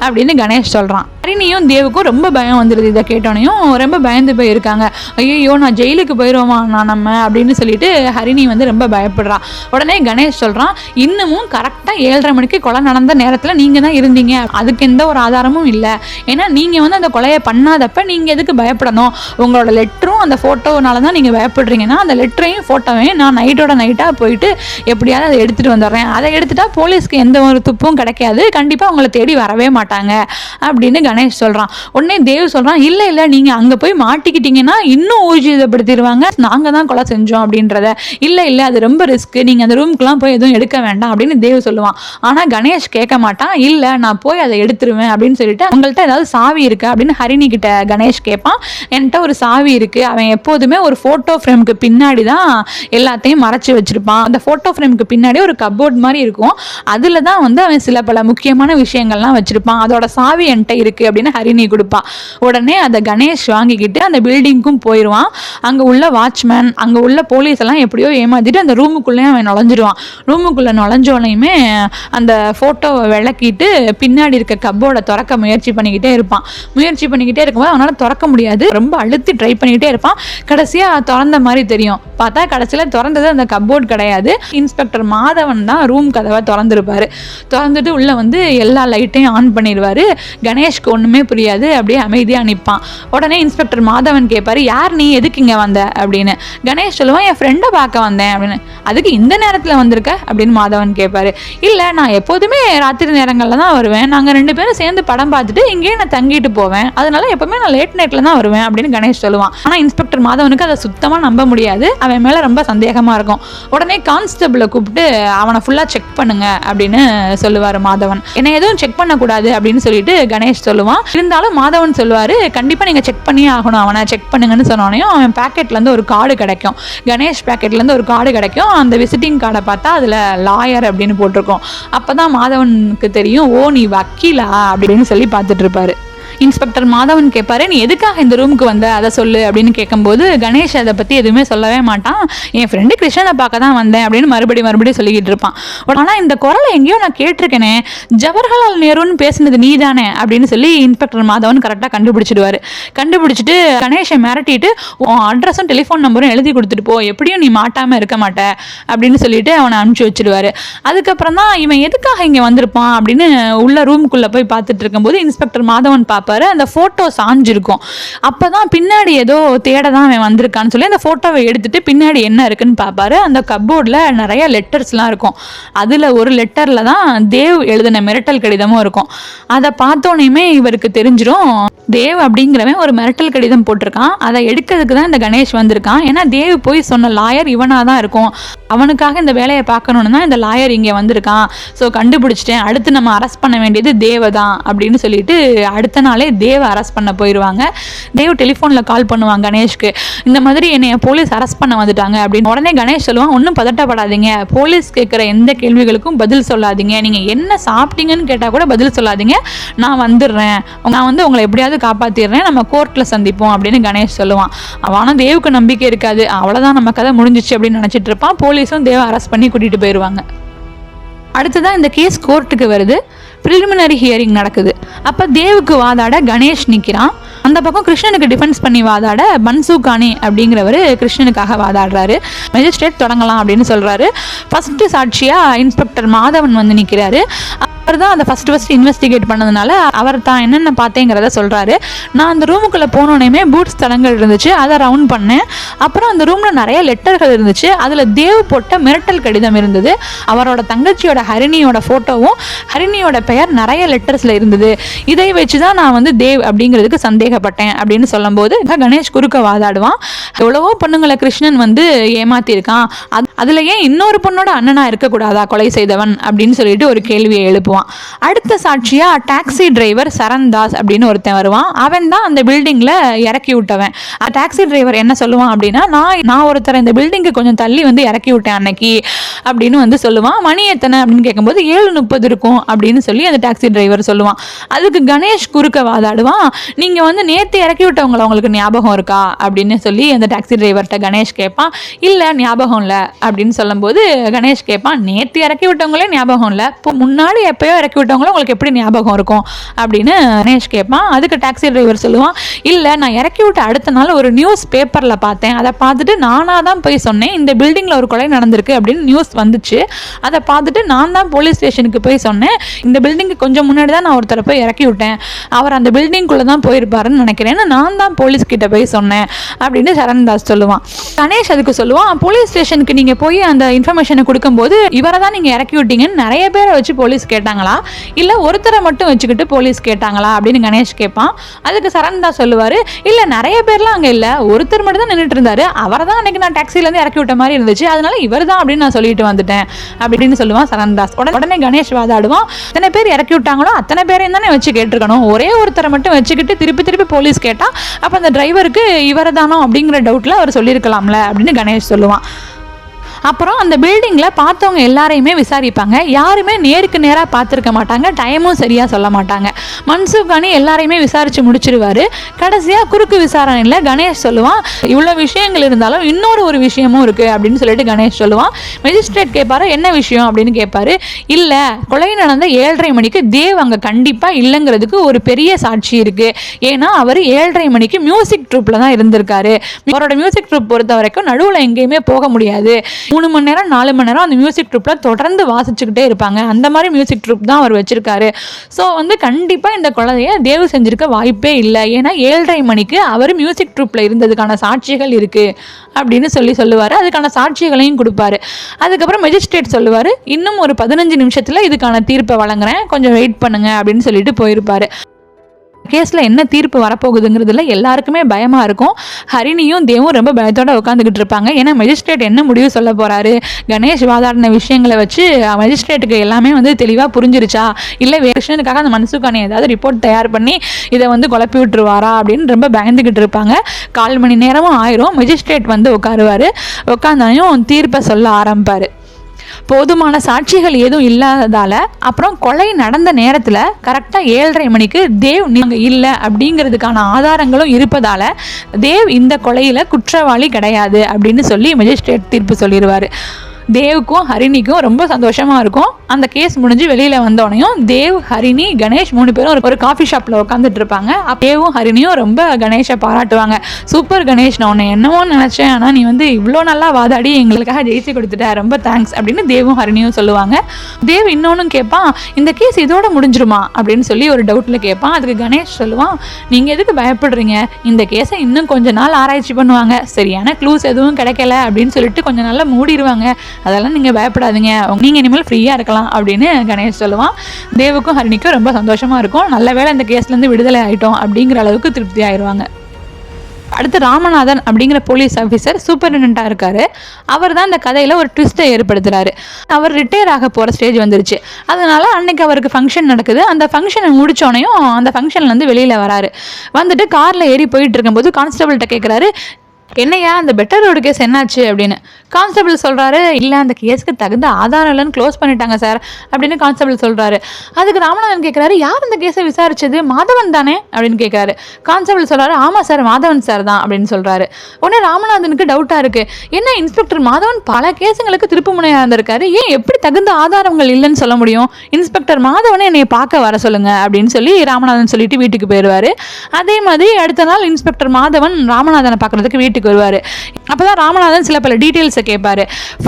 அப்படின்னு கணேஷ் சொல்கிறான் ஹரிணியும் தேவுக்கும் ரொம்ப பயம் வந்துடுது இதை கேட்டோனையும் ரொம்ப பயந்து போயிருக்காங்க. ஐயோ நான் ஜெயிலுக்கு போயிடுவோமா நான் நம்ம அப்படின்னு சொல்லிட்டு ஹரிணி வந்து ரொம்ப பயப்படுறான் உடனே கணேஷ் சொல்கிறான் இன்னமும் கரெக்டாக ஏழரை மணிக்கு கொலை நடந்த நேரத்தில் நீங்கள் தான் இருந்தீங்க. அதுக்கு எந்த ஒரு ஆதாரமும் இல்லை. ஏன்னா நீங்கள் வந்து அந்த கொலையை பண்ணாதப்ப நீங்கள் எதுக்கு பயப்படணும்? உங்களோட லெட்டரும் அந்த ஃபோட்டோனால தான் நீங்கள் பயப்படுறீங்கன்னா அந்த லெட்டரையும் ஃபோட்டோவையும் நான் நைட்டோட நைட்டாக போயிட்டு எப்படியாவது அதை எடுத்துகிட்டு வந்துடுறேன். அதை எடுத்துட்டா போலீஸ்க்கு எந்த ஒரு துப்பும் கிடைக்காது. கண்டிப்பாக உங்களை தேடி வரவே மாட்டாங்க. அப்படின்னு கணேஷ் சொல்கிறான் உடனே தேவ் சொல்கிறான் இல்லை இல்லை நீங்கள் அங்கே போய் மாட்டிக்கிட்டீங்கன்னா இன்னும் ஊர்ஜிதப்படுத்திடுவாங்க. நாங்கள் தான் கொலை செஞ்சோம் அப்படின்றத. இல்லை இல்லை அது ரொம்ப ரிஸ்க்கு நீங்கள் அந்த ரூம்க்குலாம் போய் எதுவும் எடுக்க வேண்டாம் அப்படின்னு தேவ் சொல்லுவான். ஆனால் கணேஷ் கேட்க மாட்டான் இல்லை நான் போய் அதை எடுத்துருவேன் அப்படின்னு சொல்லிட்டு உங்கள்கிட்ட ஏதாவது சாவி இருக்கா? அப்படின்னு ஹரிணி கிட்ட கணேஷ் கேட்பான். என்கிட்ட ஒரு சாவி இருக்குது அவன் எப்போதுமே ஒரு ஃபோட்டோ ஃப்ரேமுக்கு பின்னாடி தான் எல்லாத்தையும் மறைச்சி வச்சிருப்பான். அந்த ஃபோட்டோ ஃப்ரேமுக்கு பின்னாடி ஒரு கப்போர்ட் மாதிரி இருக்கும். அதில் தான் வந்து அவன் சில பல முக்கியமான விஷயங்கள்லாம் வச்சிருப்பான். அதோட சாவி என்கிட்ட இருக்குது அப்படின்னு ஹரிணி கொடுப்பா. உடனே அதை கணேஷ் வாங்கிக்கிட்டு அந்த பில்டிங்க்கும் போயிடுவான் அங்கே உள்ள வாட்ச்மேன் அங்கே உள்ள போலீஸ் எல்லாம் எப்படியோ ஏமாத்திட்டு அந்த ரூமுக்குள்ளேயும் அவன் நுழைஞ்சிடுவான் ரூமுக்குள்ளே நுழைஞ்சோனையுமே அந்த ஃபோட்டோவை விளக்கிட்டு பின்னாடி இருக்க கப்போர்டை திறக்க முயற்சி பண்ணிக்கிட்டே இருப்பான். முயற்சி பண்ணிக்கிட்டே இருக்கும்போது அவனால் திறக்க முடியாது. ரொம்ப அழுத்தி ட்ரை பண்ணிக்கிட்டே இருப்பான். கடைசியாக திறந்த மாதிரி தெரியும். பார்த்தா கடைசியில் திறந்தது அந்த கப்போர்ட் கிடையாது. இன்ஸ்பெக்டர் மாதவன் தான் ரூம் கதவை திறந்துருப்பாரு. திறந்துட்டு உள்ளே வந்து எல்லா லைட்டையும் ஆன் பண்ணிடுவார் கணேஷ்க்கு ஒன்றுமே புரியாது. அப்படியே அமைதியாக நிற்பான் உடனே இன்ஸ்பெக்டர் மாதவன் கேட்பாரு யார் நீ? எதுக்கு இங்கே வந்த? அப்படின்னு. கணேஷ் சொல்லுவான் என் ஃப்ரெண்டை பார்க்க வந்தேன். அப்படின்னு. அதுக்கு இந்த நேரத்தில் வந்திருக்க? அப்படின்னு மாதவன் கேட்பாரு இல்லை நான் எப்போதுமே ராத்திரி நேரங்களில் தான் வருவேன். நாங்கள் ரெண்டு பேரும் சேர்ந்து படம் பார்த்துட்டு இங்கேயே நான் தங்கிட்டு போவேன். அதனால எப்பவுமே நான் லேட் நைட்டில் தான் வருவேன். அப்படின்னு கணேஷ் சொல்லுவான். ஆனால் இன்ஸ்பெக்டர் மாதவனுக்கு அதை சுத்தமாக நம்ப முடியாது. அவன் மேலே ரொம்ப சந்தேகமாக இருக்கும். உடனே கான்ஸ்டபிளை கூப்பிட்டு அவனை ஃபுல்லாக செக் பண்ணுங்க. அப்படின்னு சொல்லுவார் மாதவன். என்னை எதுவும் செக் பண்ணக்கூடாது. அப்படின்னு சொல்லிட்டு கணேஷ் கணேஷ் சொல்லுவான். இருந்தாலும் மாதவன் சொல்லுவார் கண்டிப்பாக நீங்கள் செக் பண்ணியே ஆகணும். அவனை செக் பண்ணுங்கன்னு சொன்னோனையும் அவன் பேக்கெட்லேருந்து ஒரு கார்டு கிடைக்கும். கணேஷ் பேக்கெட்லேருந்து ஒரு கார்டு கிடைக்கும். அந்த விசிட்டிங் கார்டை பார்த்தா அதில் லாயர் அப்படின்னு போட்டிருக்கோம். அப்போ தான் மாதவனுக்கு தெரியும் ஓ நீ வக்கீலா? அப்படின்னு சொல்லி பார்த்துட்டு இருப்பாரு. இன்ஸ்பெக்டர் மாதவன் கேட்பாரு நீ எதுக்காக இந்த ரூமுக்கு வந்த? அதை சொல்லு அப்படின்னு கேட்கும்போது கணேஷ் அதை பற்றி எதுவுமே சொல்லவே மாட்டான். என் ஃப்ரெண்டு கிருஷ்ணனை பார்க்க தான் வந்தேன் அப்படின்னு மறுபடியும் மறுபடியும் சொல்லிக்கிட்டு இருப்பான். ஆனால் இந்த குரலை எங்கேயோ நான் கேட்டிருக்கேனே ஜவஹர்லால் நேருன்னு பேசினது நீ தானே அப்படின்னு சொல்லி இன்ஸ்பெக்டர் மாதவன் கரெக்டாக கண்டுபிடிச்சிடுவார். கண்டுபிடிச்சிட்டு கணேஷை மிரட்டிட்டு உன் அட்ரஸும் டெலிஃபோன் நம்பரும் எழுதி கொடுத்துட்டு போ. எப்படியும் நீ மாட்டாமல் இருக்க மாட்ட அப்படின்னு சொல்லிட்டு அவனை அனுப்பிச்சி வச்சிடுவாரு. அதுக்கப்புறம் தான் இவன் எதுக்காக இங்கே வந்திருப்பான் அப்படின்னு உள்ள ரூமுக்குள்ளே போய் பார்த்துட்டு இருக்கும்போது இன்ஸ்பெக்டர் மாதவன் பார்ப்பாரு அந்த ஃபோட்டோ சாஞ்சிருக்கும். அப்போ தான் பின்னாடி ஏதோ தேட தான் அவன் வந்திருக்கான்னு சொல்லி அந்த ஃபோட்டோவை எடுத்துட்டு பின்னாடி என்ன இருக்குன்னு பார்ப்பாரு அந்த கப்போர்டில் நிறைய லெட்டர்ஸ்லாம் இருக்கும். அதில் ஒரு லெட்டரில் தான் தேவ் எழுதின மிரட்டல் கடிதமும் இருக்கும். அதை பார்த்தோன்னே இவருக்கு தெரிஞ்சிடும் தேவ் அப்படிங்கிறவன் ஒரு மிரட்டல் கடிதம் போட்டிருக்கான். அதை எடுக்கிறதுக்கு தான் இந்த கணேஷ் வந்திருக்கான். ஏன்னா தேவ் போய் சொன்ன லாயர் இவனாக தான் இருக்கும். அவனுக்காக இந்த வேலையை பார்க்கணுன்னு தான் இந்த லாயர் இங்கே வந்திருக்கான். ஸோ கண்டுபிடிச்சிட்டேன். அடுத்து நம்ம அரெஸ்ட் பண்ண வேண்டியது தேவ தான் அப்படின்னு சொல்லிட்டு அடுத்த நாள் தேவ அரெஸ்ட் பண்ண போயிடுவாங்க தேவ் டெலிஃபோனில் கால் பண்ணுவாங்க கணேஷ்க்கு. இந்த மாதிரி என்னை போலீஸ் அரெஸ்ட் பண்ண வந்துட்டாங்க அப்படின்னு உடனே கணேஷ் சொல்லுவான் ஒன்றும் பதட்டப்படாதீங்க. போலீஸ் கேட்குற எந்த கேள்விகளுக்கும் பதில் சொல்லாதீங்க. நீங்கள் என்ன சாப்பிட்டீங்கன்னு கேட்டால் கூட பதில் சொல்லாதீங்க. நான் வந்துடுறேன். நான் வந்து உங்களை எப்படியாவது காப்பாற்றிடுறேன் நம்ம கோர்ட்டில் சந்திப்போம். அப்படின்னு கணேஷ் சொல்லுவான். அவனும் தேவுக்கு நம்பிக்கை இருக்காது. அவ்வளோதான் நம்ம கதை முடிஞ்சிச்சு அப்படின்னு நினச்சிட்டு இருப்பான். போலீஸும் தேவை அரெஸ்ட் பண்ணி கூட்டிகிட்டு போயிடுவாங்க அடுத்ததான் இந்த கேஸ் கோர்ட்டுக்கு வருது. ப்ரிலிமினரி ஹியரிங் நடக்குது. அப்போ தேவுக்கு வாதாட கணேஷ் நிற்கிறான் அந்த பக்கம் கிருஷ்ணனுக்கு டிஃபென்ஸ் பண்ணி வாதாட பன்சு அப்படிங்கிறவர் கிருஷ்ணனுக்காக வாதாடுறாரு. மெஜிஸ்ட்ரேட் தொடங்கலாம் அப்படின்னு சொல்கிறாரு ஃபஸ்ட்டு சாட்சியாக இன்ஸ்பெக்டர் மாதவன் வந்து நிற்கிறாரு அவர் தான் அதை ஃபஸ்ட்டு ஃபஸ்ட்டு இன்வெஸ்டிகேட் பண்ணதுனால அவர் தான் என்னென்ன பார்த்தேங்கிறத சொல்கிறாரு நான் அந்த ரூமுக்குள்ளே போனோடனே பூட்ஸ் தடங்கள் இருந்துச்சு அதை ரவுண்ட் பண்ணேன். அப்புறம் அந்த ரூமில் நிறைய லெட்டர்கள் இருந்துச்சு. அதில் தேவ் போட்ட மிரட்டல் கடிதம் இருந்தது. அவரோட தங்கச்சியோட ஹரிணியோட ஃபோட்டோவும் ஹரிணியோட பெயர் நிறைய லெட்டர்ஸில் இருந்தது. இதை வச்சு தான் நான் வந்து தேவ் அப்படிங்கிறதுக்கு சந்தேகப்பட்டேன் அப்படின்னு சொல்லும்போது கணேஷ் குறுக்க வாதாடுவான். எவ்வளவோ பொண்ணுங்களை கிருஷ்ணன் வந்து ஏமாத்தியிருக்கான். அது அதில் ஏன் இன்னொரு பொண்ணோட அண்ணனாக இருக்கக்கூடாதா கொலை செய்தவன் அப்படின்னு சொல்லிட்டு ஒரு கேள்வியை எழுப்புவான். அடுத்த சாட்சியா டாக்ஸி டிரைவர் சரண்தாஸ் அப்படின்னு ஒருத்தன் வருவான். அவன் தான் அந்த பில்டிங்கில் இறக்கி விட்டவன். டாக்ஸி டிரைவர் என்ன சொல்லுவான் அப்படின்னா நான் நான் ஒருத்தர் இந்த பில்டிங்க்கு கொஞ்சம் தள்ளி வந்து இறக்கி விட்டேன் அன்னைக்கு அப்படின்னு வந்து சொல்லுவான். மணி எத்தனை? அப்படின்னு கேட்கும்போது ஏழு முப்பது இருக்கும் அப்படின்னு சொல்லி அந்த டாக்ஸி டிரைவர் சொல்லுவான். அதுக்கு கணேஷ் குறுக்க வாதாடுவான். நீங்கள் வந்து நேற்று இறக்கி விட்டவங்கள உங்களுக்கு ஞாபகம் இருக்கா? அப்படின்னு சொல்லி அந்த டாக்ஸி டிரைவர்கிட்ட கணேஷ் கேட்பான். இல்லை ஞாபகம் இல்லை அப்படின்னு சொல்லும்போது கணேஷ் கேட்பான். நேற்று இறக்கி விட்டவங்களே ஞாபகம் இல்லை. இப்போ முன்னாடி எப்பயோ இறக்கி விட்டவங்களும் உங்களுக்கு எப்படி ஞாபகம் இருக்கும் அப்படின்னு கணேஷ் கேட்பான். அதுக்கு டாக்ஸி டிரைவர் சொல்லுவான் இல்லை நான் இறக்கி விட்ட அடுத்த நாள் ஒரு நியூஸ் பேப்பரில் பார்த்தேன். அதை பார்த்துட்டு நானாக தான் போய் சொன்னேன். இந்த பில்டிங்கில் ஒரு கொலை நடந்திருக்கு அப்படின்னு நியூஸ் வந்துச்சு. அதை பார்த்துட்டு நான் தான் போலீஸ் ஸ்டேஷனுக்கு போய் சொன்னேன். இந்த பில்டிங்க்கு கொஞ்சம் முன்னாடி தான் நான் ஒருத்தரை போய் இறக்கி விட்டேன். அவர் அந்த பில்டிங்குள்ளே தான் போயிருப்பாருன்னு நினைக்கிறேன் நான் தான் போலீஸ் கிட்ட போய் சொன்னேன் அப்படின்னு சரண்தாஸ் சொல்லுவான். கணேஷ் அதுக்கு சொல்லுவான் போலீஸ் ஸ்டேஷனுக்கு நீங்கள் போய் அந்த இன்ஃபர்மேஷனை கொடுக்கும்போது இவரை தான் நீங்கள் இறக்கி விட்டீங்கன்னு நிறைய பேரை வச்சு போலீஸ் கேட்டாங்களா? இல்லை ஒருத்தரை மட்டும் வச்சுக்கிட்டு போலீஸ் கேட்டாங்களா? அப்படின்னு கணேஷ் கேட்பான். அதுக்கு சரண்தாஸ் சொல்லுவார் இல்லை நிறைய பேர்லாம் அங்கே இல்லை. ஒருத்தர் மட்டும் தான் நின்றுட்டு இருந்தார். அவரை தான் அன்னைக்கு நான் டாக்ஸிலேருந்து இறக்கி விட்ட மாதிரி இருந்துச்சு. அதனால இவர் தான் அப்படின்னு நான் சொல்லிட்டு வந்துட்டேன் அப்படின்னு சொல்லுவான் சரண்தாஸ் உடனே உடனே கணேஷ் வாதாடுவான் அத்தனை பேர் இறக்கி விட்டாங்களோ அத்தனை பேரையும் தானே வச்சு கேட்டிருக்கணும். ஒரே ஒருத்தரை மட்டும் வச்சுக்கிட்டு திருப்பி திருப்பி போலீஸ் கேட்டால் அப்போ அந்த டிரைவருக்கு இவரை தானோ அப்படிங்கிற டவுட்டில் அவர் சொல்லியிருக்கலாம்ல அப்படின்னு கணேஷ் சொல்லுவான். அப்புறம் அந்த பில்டிங்கில் பார்த்தவங்க எல்லாரையுமே விசாரிப்பாங்க. யாருமே நேருக்கு நேராக பார்த்துருக்க மாட்டாங்க. டைமும் சரியாக சொல்ல மாட்டாங்க. மன்சூக் கானி எல்லாரையுமே விசாரித்து முடிச்சிருவார். கடைசியாக குறுக்கு விசாரணையில் கணேஷ் சொல்லுவான் இவ்வளோ விஷயங்கள் இருந்தாலும் இன்னொரு ஒரு விஷயமும் இருக்குது அப்படின்னு சொல்லிட்டு கணேஷ் சொல்லுவான். மெஜிஸ்ட்ரேட் கேட்பாரு என்ன விஷயம்? அப்படின்னு கேட்பாரு இல்லை கொலை நடந்த ஏழரை மணிக்கு தேவ் அங்கே கண்டிப்பாக இல்லைங்கிறதுக்கு ஒரு பெரிய சாட்சி இருக்குது ஏன்னா அவர் ஏழரை மணிக்கு மியூசிக் ட்ரூப்பில் தான் இருந்திருக்காரு. அவரோட மியூசிக் ட்ரூப் பொறுத்த வரைக்கும் நடுவில் எங்கேயுமே போக முடியாது. மூணு மணி நேரம் நாலு மணி நேரம் அந்த மியூசிக் ட்ரூப்பில் தொடர்ந்து வாசிச்சுக்கிட்டே இருப்பாங்க. அந்த மாதிரி மியூசிக் ட்ரூப் தான் அவர் வச்சிருக்காரு. ஸோ வந்து கண்டிப்பாக இந்த குழந்தைய தேர்வு செஞ்சுருக்க வாய்ப்பே இல்லை. ஏன்னா ஏழரை மணிக்கு அவர் மியூசிக் ட்ரூப்பில் இருந்ததுக்கான சாட்சிகள் இருக்குது அப்படின்னு சொல்லி சொல்லுவார். அதுக்கான சாட்சிகளையும் கொடுப்பாரு. அதுக்கப்புறம் மெஜிஸ்ட்ரேட் சொல்லுவார் இன்னும் ஒரு பதினஞ்சு நிமிஷத்தில் இதுக்கான தீர்ப்பை வழங்குறேன். கொஞ்சம் வெயிட் பண்ணுங்க அப்படின்னு சொல்லிட்டு போயிருப்பாரு. கேஸில் என்ன தீர்ப்பு வரப்போகுதுங்கிறதுல எல்லாருக்குமே பயமாக இருக்கும். ஹரிணியும் தேவும் ரொம்ப பயத்தோட உட்காந்துக்கிட்டு இருப்பாங்க. ஏன்னா மெஜிஸ்ட்ரேட் என்ன முடிவு சொல்ல போகிறாரு கணேஷ் வாதாடின விஷயங்களை வச்சு மெஜிஸ்ட்ரேட்டுக்கு எல்லாமே வந்து தெளிவாக புரிஞ்சிருச்சா? இல்லை வேஷனுக்காக அந்த மனசுக்கான ஏதாவது ரிப்போர்ட் தயார் பண்ணி இதை வந்து குழப்பி விட்டுருவாரா? அப்படின்னு ரொம்ப பயந்துக்கிட்டு இருப்பாங்க. கால் மணி நேரமும் ஆயிரும். மெஜிஸ்ட்ரேட் வந்து உட்காருவார். உட்காந்தாயும் தீர்ப்பை சொல்ல ஆரம்பிப்பார். போதுமான சாட்சிகள் எதுவும் இல்லாததால அப்புறம் கொலை நடந்த நேரத்தில் கரெக்டாக ஏழரை மணிக்கு தேவ் நீங்கள் இல்லை அப்படிங்கிறதுக்கான ஆதாரங்களும் இருப்பதால தேவ் இந்த கொலையில் குற்றவாளி கிடையாது அப்படின்னு சொல்லி மெஜிஸ்ட்ரேட் தீர்ப்பு சொல்லிடுவார் தேவுக்கும் ஹரிணிக்கும் ரொம்ப சந்தோஷமா இருக்கும். அந்த கேஸ் முடிஞ்சு வெளியில வந்தோடனையும் தேவ் ஹரிணி கணேஷ் மூணு பேரும் ஒரு- ஒரு காஃபி ஷாப்ல உட்காந்துட்டு இருப்பாங்க. தேவும் ஹரிணியும் ரொம்ப கணேஷை பாராட்டுவாங்க. சூப்பர் கணேஷ் நான் உன்னை என்னமோ நினைச்சேன். ஆனா நீ வந்து இவ்வளோ நல்லா வாதாடி எங்களுக்காக ஜெயிச்சு கொடுத்துட்ட. ரொம்ப தேங்க்ஸ் அப்படின்னு தேவும் ஹரிணியும் சொல்லுவாங்க. தேவ் இன்னொன்னும் கேட்பான் இந்த கேஸ் இதோட முடிஞ்சிருமா? அப்படின்னு சொல்லி ஒரு டவுட்ல கேட்பான் அதுக்கு கணேஷ் சொல்லுவான் நீங்க எதுக்கு பயப்படுறீங்க? இந்த கேஸை இன்னும் கொஞ்ச நாள் ஆராய்ச்சி பண்ணுவாங்க. சரியான க்ளூஸ் எதுவும் கிடைக்கல அப்படின்னு சொல்லிட்டு கொஞ்சம் நாள்ல மூடிடுவாங்க அதெல்லாம் நீங்கள் பயப்படாதீங்க. நீங்கள் இனிமேல் ஃப்ரீயாக இருக்கலாம் அப்படின்னு கணேஷ் சொல்லுவான். தேவுக்கும் ஹரிணிக்கும் ரொம்ப சந்தோஷமாக இருக்கும். நல்ல வேளை இந்த கேஸ்லேருந்து விடுதலை ஆகிட்டோம் அப்படிங்கிற அளவுக்கு திருப்தி ஆயிடுவாங்க அடுத்து ராமநாதன் அப்படிங்கிற போலீஸ் ஆஃபீஸர் சூப்பரிண்டென்ட்டாக இருக்காரு. அவர் தான் இந்த கதையில் ஒரு ட்விஸ்ட்டை ஏற்படுத்துறாரு. அவர் ரிட்டையர் ஆக போகிற ஸ்டேஜ் வந்துருச்சு. அதனால அன்னைக்கு அவருக்கு ஃபங்க்ஷன் நடக்குது. அந்த ஃபங்க்ஷனை முடிச்சோடனையும் அந்த ஃபங்க்ஷன்லேருந்து வெளியில் வராரு. வந்துட்டு காரில் ஏறி போயிட்டு இருக்கும்போது கான்ஸ்டபிள்கிட்ட கேட்குறாரு என்னையா அந்த பெட்டர் ரோடு கேஸ் என்னாச்சு அப்படின்னு? கான்ஸ்டபிள் சொல்கிறாரு இல்லை அந்த கேஸ்க்கு தகுந்த ஆதாரம் இல்லைன்னு க்ளோஸ் பண்ணிட்டாங்க சார் அப்படின்னு கான்ஸ்டபிள் சொல்கிறாரு அதுக்கு ராமநாதன் கேட்குறாரு யார் அந்த கேஸை விசாரிச்சது? மாதவன் தானே? அப்படின்னு கேட்குறாரு கான்ஸ்டபிள் சொல்கிறாரு ஆமாம் சார் மாதவன் சார் தான் அப்படின்னு சொல்கிறாரு உடனே ராமநாதனுக்கு டவுட்டாக இருக்குது என்ன இன்ஸ்பெக்டர் மாதவன் பல கேஸுங்களுக்கு திருப்பு முனையாக இருந்திருக்காரு? ஏன் எப்படி தகுந்த ஆதாரங்கள் இல்லைன்னு சொல்ல முடியும்? இன்ஸ்பெக்டர் மாதவனை என்னை பார்க்க வர சொல்லுங்க அப்படின்னு சொல்லி ராமநாதன் சொல்லிட்டு வீட்டுக்கு போயிடுவாரு. அதே மாதிரி அடுத்த நாள் இன்ஸ்பெக்டர் மாதவன் ராமநாதனை பார்க்கறதுக்கு வீட்டுக்கு வீட்டுக்கு வருவார். அப்போ தான் ராமநாதன் சில பல டீட்டெயில்ஸை கேட்பாரு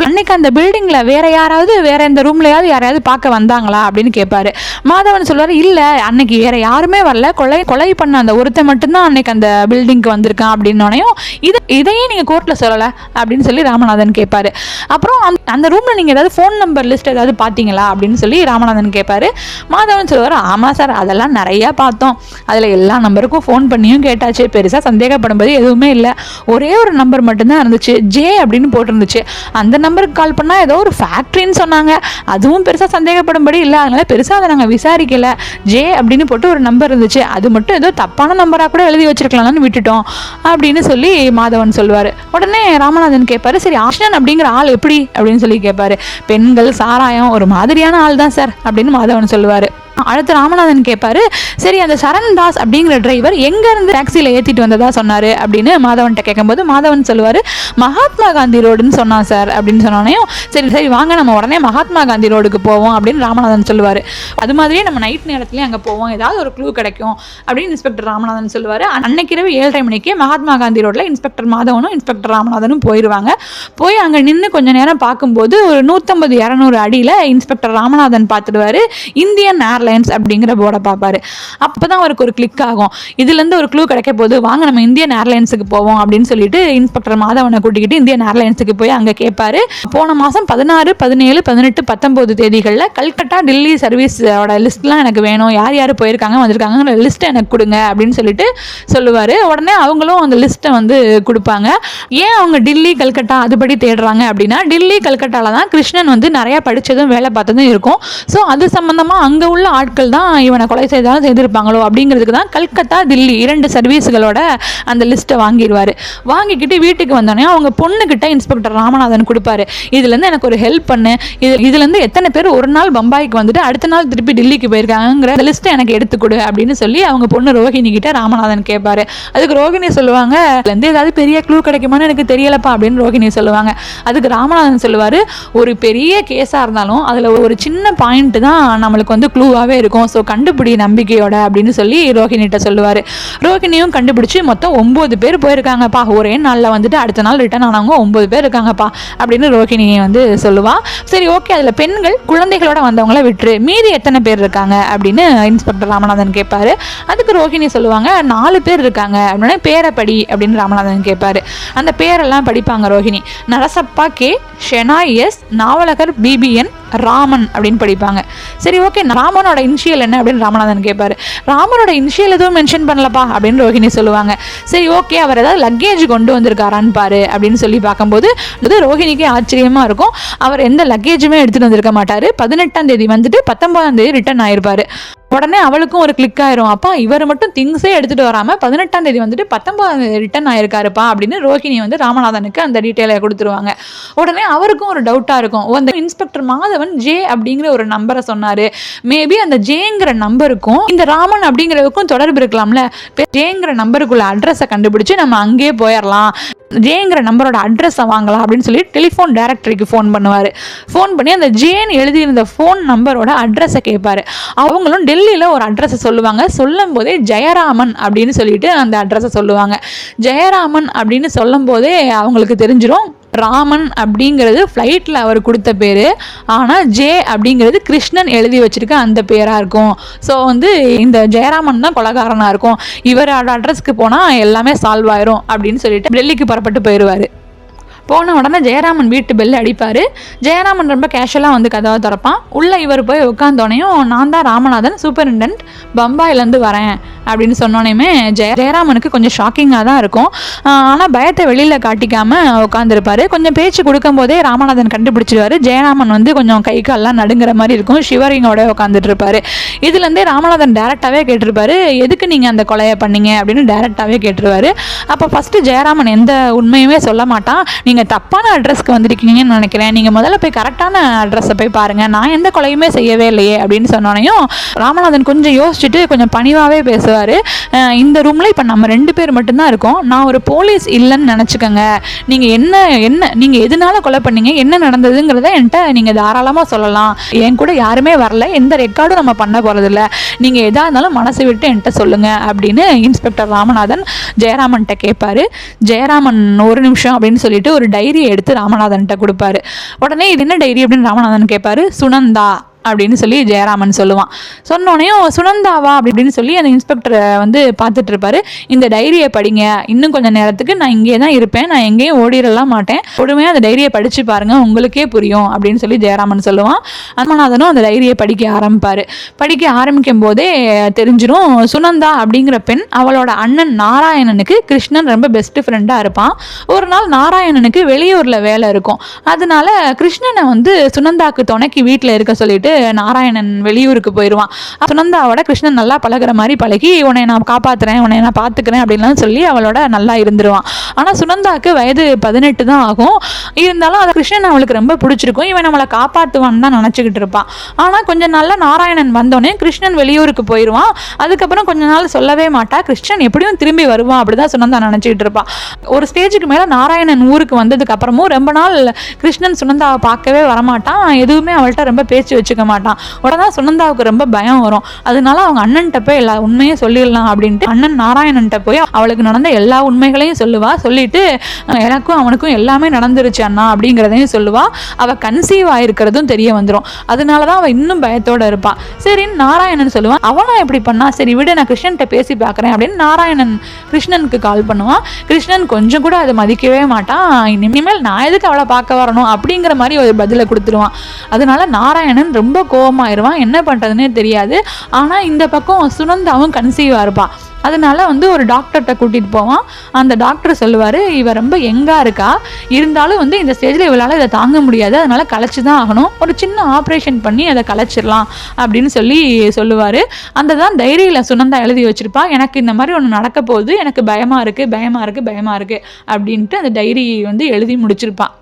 அன்னைக்கு அந்த பில்டிங்கில் வேற யாராவது வேற எந்த ரூம்லையாவது யாரையாவது பார்க்க வந்தாங்களா அப்படின்னு கேட்பாரு மாதவன் சொல்வார் இல்லை அன்னைக்கு வேற யாருமே வரல. கொலை கொலை பண்ண அந்த ஒருத்தன் மட்டும்தான் அன்னைக்கு அந்த பில்டிங்க்கு வந்திருக்கான். அப்படின்னோனையும் இது இதையே நீங்கள் கோர்ட்டில் சொல்லலை. அப்படின்னு சொல்லி ராமநாதன் கேட்பாரு அப்புறம் அந்த அந்த ரூமில் நீங்கள் ஏதாவது ஃபோன் நம்பர் லிஸ்ட் ஏதாவது பார்த்தீங்களா? அப்படின்னு சொல்லி ராமநாதன் கேட்பாரு மாதவன் சொல்லுவார் ஆமாம் சார் அதெல்லாம் நிறையா பார்த்தோம். அதில் எல்லா நம்பருக்கும் ஃபோன் பண்ணியும் கேட்டாச்சு. பெருசாக சந்தேகப்படும்போது எதுவுமே இல்லை. ஒரே ஒரு நம்பர் மட்டும்தான் இருந்துச்சு. ஜே அப்படின்னு போட்டிருந்துச்சு. அந்த நம்பருக்கு கால் பண்ணால் ஏதோ ஒரு ஃபேக்ட்ரின்னு சொன்னாங்க. அதுவும் பெருசாக சந்தேகப்படும்படி இல்லை. அதனால பெருசாக அதை நாங்கள் விசாரிக்கல. ஜே அப்படின்னு போட்டு ஒரு நம்பர் இருந்துச்சு. அது மட்டும் ஏதோ தப்பான நம்பராக கூட எழுதி வச்சிருக்கலாம்னு விட்டுட்டோம். அப்படின்னு சொல்லி மாதவன் சொல்லுவார். உடனே ராமநாதன் கேட்பாரு சரி ஆஷ்ணன் அப்படிங்கிற ஆள் எப்படி? அப்படின்னு சொல்லி கேட்பாரு பெண்கள் சாராயம் ஒரு மாதிரியான ஆள் தான் சார். அப்படின்னு மாதவன் சொல்லுவார். அடுத்து ராமநாதன் கேட்பாரு சரி அந்த சரண் தாஸ் அப்படிங்கிற டிரைவர் எங்கேருந்து டாக்ஸியில் ஏற்றிட்டு வந்ததா சொன்னார்? அப்படின்னு மாதவன்கிட்ட கேட்கும்போது மாதவன் சொல்லுவார் மகாத்மா காந்தி ரோடுன்னு சொன்னான் சார் அப்படின்னு சொன்னோனையும் சரி சரி வாங்க நம்ம உடனே மகாத்மா காந்தி ரோடுக்கு போவோம் அப்படின்னு ராமநாதன் சொல்லுவார். அது மாதிரியே நம்ம நைட் நேரத்துலேயே அங்கே போவோம் ஏதாவது ஒரு க்ளூ கிடைக்கும் அப்படின்னு இன்ஸ்பெக்டர் ராமநாதன் சொல்லுவார். அன்னைக்கு இரவு ஏழரை மணிக்கு மகாத்மா காந்தி ரோட்டில் இன்ஸ்பெக்டர் மாதவனும் இன்ஸ்பெக்டர் ராமநாதனும் போயிடுவாங்க போய் அங்கே நின்று கொஞ்ச நேரம் பார்க்கும்போது ஒரு நூற்றம்பது இரநூறு அடியில் இன்ஸ்பெக்டர் ராமநாதன் பார்த்துடுவார் இந்தியன் ஏர்லைன்ஸ் அப்படிங்கிற போர்டை பார்ப்பாரு. அப்போ தான் அவருக்கு ஒரு கிளிக் ஆகும். இதுலேருந்து ஒரு க்ளூ கிடைக்க போது வாங்க நம்ம இந்தியன் ஏர்லைன்ஸுக்கு போவோம் அப்படின்னு சொல்லிட்டு இன்ஸ்பெக்டர் மாதவனை கூட்டிக்கிட்டு இந்தியன் ஏர்லைன்ஸுக்கு போய் அங்கே கேட்பாரு. போன மாதம் பதினாறு பதினேழு பதினெட்டு பத்தொம்போது தேதிகளில் கல்கட்டா டெல்லி சர்வீஸோட லிஸ்ட்லாம் எனக்கு வேணும். யார் யார் போயிருக்காங்க வந்திருக்காங்கிற லிஸ்ட்டை எனக்கு கொடுங்க அப்படின்னு சொல்லிட்டு சொல்லுவார். உடனே அவங்களும் அந்த லிஸ்ட்டை வந்து கொடுப்பாங்க. ஏன் அவங்க டில்லி கல்கட்டா அதுபடி தேடுறாங்க அப்படின்னா டில்லி கல்கட்டாவில் தான் கிருஷ்ணன் வந்து நிறையா படித்ததும் வேலை பார்த்ததும் இருக்கும். ஸோ அது சம்மந்தமாக அங்கே உள்ள ஆட்கள் தான் இவனை கொலை செய்தாலும் செய்திருப்பாங்களோ அப்படிங்கிறதுக்கு தான் கல்கத்தா தில்லி இரண்டு சர்வீஸ்களோட அந்த லிஸ்ட்டை வாங்கிடுவார். வாங்கிக்கிட்டு வீட்டுக்கு வந்தோடனே அவங்க பொண்ணுக்கிட்ட இன்ஸ்பெக்டர் ராமநாதன் கொடுப்பாரு. இதுலேருந்து எனக்கு ஒரு ஹெல்ப் பண்ணு. இது இதுலேருந்து எத்தனை பேர் ஒரு நாள் பம்பாய்க்கு வந்துட்டு அடுத்த நாள் திருப்பி டெல்லிக்கு போயிருக்காங்கிற லிஸ்ட்டை எனக்கு எடுத்து கொடு அப்படின்னு சொல்லி அவங்க பொண்ணு ரோஹிணி கிட்ட ராமநாதன் கேட்பாரு. அதுக்கு ரோகிணி சொல்லுவாங்க இதுலேருந்து ஏதாவது பெரிய க்ளூ கிடைக்குமான்னு எனக்கு தெரியலப்பா அப்படின்னு ரோஹிணி சொல்லுவாங்க. அதுக்கு ராமநாதன் சொல்லுவார் ஒரு பெரிய கேஸாக இருந்தாலும் அதில் ஒரு சின்ன பாயிண்ட் தான் நம்மளுக்கு வந்து க்ளூவாக க்ளூவாகவே இருக்கும். ஸோ கண்டுபிடி நம்பிக்கையோட அப்படின்னு சொல்லி ரோஹிணிகிட்ட சொல்லுவார். ரோஹிணியும் கண்டுபிடிச்சி மொத்தம் ஒம்பது பேர் போயிருக்காங்கப்பா. ஒரே நாளில் வந்துட்டு அடுத்த நாள் ரிட்டர்ன் ஆனவங்க ஒம்பது பேர் இருக்காங்கப்பா அப்படின்னு ரோஹிணியை வந்து சொல்லுவா. சரி ஓகே அதில் பெண்கள் குழந்தைகளோட வந்தவங்கள விட்டுரு. மீதி எத்தனை பேர் இருக்காங்க? அப்படின்னு இன்ஸ்பெக்டர் ராமநாதன் கேட்பாரு அதுக்கு ரோஹிணி சொல்லுவாங்க நாலு பேர் இருக்காங்க. அப்படின்னா பேரப்படி அப்படின்னு ராமநாதன் கேட்பாரு அந்த பேரெல்லாம் படிப்பாங்க Rohini. Narasappa K Shenoy S Navalkar BPN Raman அப்படின்னு படிப்பாங்க. சரி ஓகே ராமனோட இனிஷியல் என்ன அப்படின்னு ராமநாதன் கேட்பாரு ராமனோட இனிஷியல் எதுவும் மென்ஷன் பண்ணலப்பா அப்படின்னு ரோஹிணி சொல்லுவாங்க. சரி ஓகே அவர் ஏதாவது லக்கேஜ் கொண்டு வந்திருக்காரான்னு பாரு அப்படின்னு சொல்லி பார்க்கும்போது இது ரோஹிணிக்கே ஆச்சரியமா இருக்கும். அவர் எந்த லக்கேஜுமே எடுத்துட்டு வந்திருக்க மாட்டாரு. பதினெட்டாம் தேதி வந்துட்டு பத்தொன்பதாம் தேதி ரிட்டர்ன் ஆயிருப்பாரு. உடனே அவளுக்கும் ஒரு கிளிக் ஆயிரும். அப்பா இவர் மட்டும் திங்ஸே எடுத்துட்டு வராம பதினெட்டாம் தேதி வந்துட்டு பத்தொன்பதாம் தேதி ரிட்டர்ன் ஆயிருக்காருப்பா அப்படின்னு ரோஹிணி வந்து ராமநாதனுக்கு அந்த டீட்டெயிலை கொடுத்துருவாங்க. உடனே அவருக்கும் ஒரு டவுட்டா இருக்கும். அந்த இன்ஸ்பெக்டர் மாதவன் ஜே அப்படிங்கிற ஒரு நம்பரை சொன்னாரு. மேபி அந்த ஜேங்கிற நம்பருக்கும் இந்த ராமன் அப்படிங்கிறதுக்கும் தொடர்பு இருக்கலாம்ல. ஜேங்கிற நம்பருக்குள்ள அட்ரஸை கண்டுபிடிச்சு நம்ம அங்கேயே போயிடலாம் ஜேங்கிற நம்பரோட அட்ரஸை வாங்கலாம் அப்படின்னு சொல்லி டெலிஃபோன் டைரக்டரிக்கு ஃபோன் பண்ணுவார். ஃபோன் பண்ணி அந்த ஜேன்னு எழுதியிருந்த ஃபோன் நம்பரோட அட்ரஸை கேட்பார் அவங்களும் டெல்லியில் ஒரு அட்ரஸை சொல்லுவாங்க. சொல்லும் போதே ஜெயராமன் அப்படின்னு சொல்லிட்டு அந்த அட்ரஸை சொல்லுவாங்க. ஜெயராமன் அப்படின்னு சொல்லும் போதே அவங்களுக்கு தெரிஞ்சிரும். ராமன் அப்படிங்கிறது ஃப்ளைட்டில் அவர் கொடுத்த பேர். ஆனால் ஜே அப்படிங்கிறது கிருஷ்ணன் எழுதி வச்சுருக்க அந்த பேராக இருக்கும். ஸோ வந்து இந்த ஜெயராமன் தான் கொலகாரனாக இருக்கும். இவரோட அட்ரஸ்க்கு போனால் எல்லாமே சால்வ் ஆயிரும் அப்படின்னு சொல்லிட்டு டெல்லிக்கு புறப்பட்டு போயிடுவார் போன உடனே ஜெயராமன் வீட்டு பெல் அடிப்பார். ஜெயராமன் ரொம்ப கேஷுவலாக வந்து கதவை திறப்பான். உள்ளே இவர் போய் உட்காந்தோடனையும் நான் தான் ராமநாதன் சூப்பரிண்டென்ட் பம்பாயிலேருந்து வரேன். அப்படின்னு சொன்னோனையுமே ஜெய ஜெயராமனுக்கு கொஞ்சம் ஷாக்கிங்காக தான் இருக்கும். ஆனால் பயத்தை வெளியில் காட்டிக்காமல் உட்காந்துருப்பாரு கொஞ்சம் பேச்சு கொடுக்கும்போதே ராமநாதன் கண்டுபிடிச்சிருவாரு. ஜெயராமன் வந்து கொஞ்சம் கை கால்லாம் நடுங்கிற மாதிரி இருக்கும். ஷிவரிங்கோட உட்காந்துட்டு இருப்பாரு இதுலேருந்தே ராமநாதன் டேரெக்டாகவே கேட்டிருப்பாரு. எதுக்கு நீங்கள் அந்த கொலையை பண்ணீங்க? அப்படின்னு டேரெக்டாகவே கேட்டுருவாரு. அப்போ ஃபஸ்ட்டு ஜெயராமன் எந்த உண்மையுமே சொல்ல மாட்டான். நீங்கள் தப்பான அட்ரஸ்க்கு வந்திருக்கீங்கன்னு நினைக்கிறேன். நீங்கள் முதல்ல போய் கரெக்டான அட்ரஸை போய் பாருங்கள் நான் எந்த கொலையுமே செய்யவே இல்லையே. அப்படின்னு சொன்னோனையும் ராமநாதன் கொஞ்சம் யோசிச்சுட்டு கொஞ்சம் பணிவாகவே பேசுவார். இருக்காரு இந்த ரூமில் இப்போ நம்ம ரெண்டு பேர் மட்டும்தான் இருக்கோம். நான் ஒரு போலீஸ் இல்லைன்னு நினச்சிக்கோங்க. நீங்கள் என்ன என்ன நீங்கள் எதனால கொலை பண்ணீங்க என்ன நடந்ததுங்கிறத என்கிட்ட நீங்கள் தாராளமாக சொல்லலாம். என் கூட யாருமே வரல. எந்த ரெக்கார்டும் நம்ம பண்ண போகிறதில்ல நீங்கள் எதாக இருந்தாலும் மனசு விட்டு என்கிட்ட சொல்லுங்கள் அப்படின்னு இன்ஸ்பெக்டர் ராமநாதன் ஜெயராமன்கிட்ட கேட்பாரு. ஜெயராமன் ஒரு நிமிஷம் அப்படின்னு சொல்லிட்டு ஒரு டைரியை எடுத்து ராமநாதன்கிட்ட கொடுப்பாரு. உடனே இது என்ன டைரி அப்படின்னு ராமநாதன் கேட்பாரு. சுனந்தா. அப்படின்னு சொல்லி ஜெயராமன் சொல்லுவான். சொன்னோடனையும் சுனந்தாவா? அப்படின்னு சொல்லி அந்த இன்ஸ்பெக்டரை வந்து பார்த்துட்டு இருப்பாரு. இந்த டைரியை படிங்க. இன்னும் கொஞ்சம் நேரத்துக்கு நான் இங்கே தான் இருப்பேன். நான் எங்கேயும் ஓடிடலாம் மாட்டேன். பொறுமையாக அந்த டைரியை படித்து பாருங்க. உங்களுக்கே புரியும். அப்படின்னு சொல்லி ஜெயராமன் சொல்லுவான். அன்மநாதனும் அந்த டைரியை படிக்க ஆரம்பிப்பார். படிக்க ஆரம்பிக்கும் போதே தெரிஞ்சிடும் சுனந்தா அப்படிங்கிற பெண் அவளோட அண்ணன் நாராயணனுக்கு கிருஷ்ணன் ரொம்ப பெஸ்ட் ஃப்ரெண்டாக இருப்பான். ஒரு நாள் நாராயணனுக்கு வெளியூரில் வேலை இருக்கும். அதனால கிருஷ்ணனை வந்து சுனந்தாக்கு துணைக்கு வீட்டில் இருக்க சொல்லிட்டு நாராயணன் வெளியூருக்கு போயிடுவான் சுனந்தாவோட கிருஷ்ணன் நல்லா பழகுற மாதிரி பழகி உன்னை நான் காப்பாத்துறேன் உன்னை நான் பார்த்துக்கிறேன் அப்படின்லாம் சொல்லி அவளோட நல்லா இருந்துருவான். ஆனால் சுனந்தாக்கு வயது பதினெட்டு தான் ஆகும். இருந்தாலும் அதை கிருஷ்ணன் அவளுக்கு ரொம்ப பிடிச்சிருக்கும். இவன் நம்மளை காப்பாற்றுவான்னு தான் நினச்சிக்கிட்டு இருப்பான். ஆனால் கொஞ்ச நாளில் நாராயணன் வந்தோடனே கிருஷ்ணன் வெளியூருக்கு போயிடுவான் அதுக்கப்புறம் கொஞ்ச நாள் சொல்லவே மாட்டா. கிருஷ்ணன் எப்படியும் திரும்பி வருவான் அப்படிதான் சுனந்தா நினச்சிக்கிட்டு இருப்பான் ஒரு ஸ்டேஜுக்கு மேலே நாராயணன் ஊருக்கு வந்ததுக்கு அப்புறமும் ரொம்ப நாள் கிருஷ்ணன் சுனந்தாவை பார்க்கவே வரமாட்டான். எதுவுமே அவள்கிட்ட ரொம்ப பேச்சு வச்சுக்க மாட்டான். உடனே சுனந்தாவுக்கு ரொம்ப பயம் வரும். அதனால அவங்க அண்ணன்ட்ட போய் எல்லா உண்மையும் சொல்லிடலாம் அப்படின்ட்டு அண்ணன் நாராயணன்ட்ட போய் அவளுக்கு நடந்த எல்லா உண்மைகளையும் சொல்லுவா. சொல்லிட்டு எனக்கும் அவனுக்கும் எல்லாமே நடந்துருச்சு அண்ணா அப்படிங்கிறதையும் சொல்லுவா. அவ கன்சீவ் ஆயிருக்கிறதும் தெரிய வந்துடும் அதனால தான் அவள் இன்னும் பயத்தோட இருப்பா. சரின்னு நாராயணன் சொல்லுவான். அவனா எப்படி பண்ணா சரி விடு நான் கிருஷ்ணன்கிட்ட பேசி பார்க்குறேன் அப்படின்னு நாராயணன் கிருஷ்ணனுக்கு கால் பண்ணுவான். கிருஷ்ணன் கொஞ்சம் கூட அதை மதிக்கவே மாட்டான். இனிமேல் நான் எதுக்கு அவளை பார்க்க வரணும் அப்படிங்கிற மாதிரி ஒரு பதிலை கொடுத்துருவான். அதனால நாராயணன் ரொம்ப ரொம்ப கோவமாயிருவான் என்ன பண்ணுறதுனே தெரியாது. ஆனால் இந்த பக்கம் சுனந்தாவும் கன்சீவாக இருப்பாள் அதனால வந்து ஒரு டாக்டர்கிட்ட கூட்டிகிட்டு போவான் அந்த டாக்டர் சொல்லுவார் இவ ரொம்ப எங்காக இருக்கா. இருந்தாலும் வந்து இந்த ஸ்டேஜில் இவளால் இதை தாங்க முடியாது. அதனால் கலைச்சி தான் ஆகணும். ஒரு சின்ன ஆப்ரேஷன் பண்ணி அதை கலைச்சிடலாம் அப்படின்னு சொல்லி சொல்லுவார். அந்த தான் டைரியில் சுனந்தா எழுதி வச்சுருப்பா. எனக்கு இந்த மாதிரி ஒன்று நடக்க போகுது. எனக்கு பயமாக இருக்குது பயமாக இருக்குது பயமாக இருக்குது அப்படின்ட்டு அந்த டைரி வந்து எழுதி முடிச்சிருப்பான்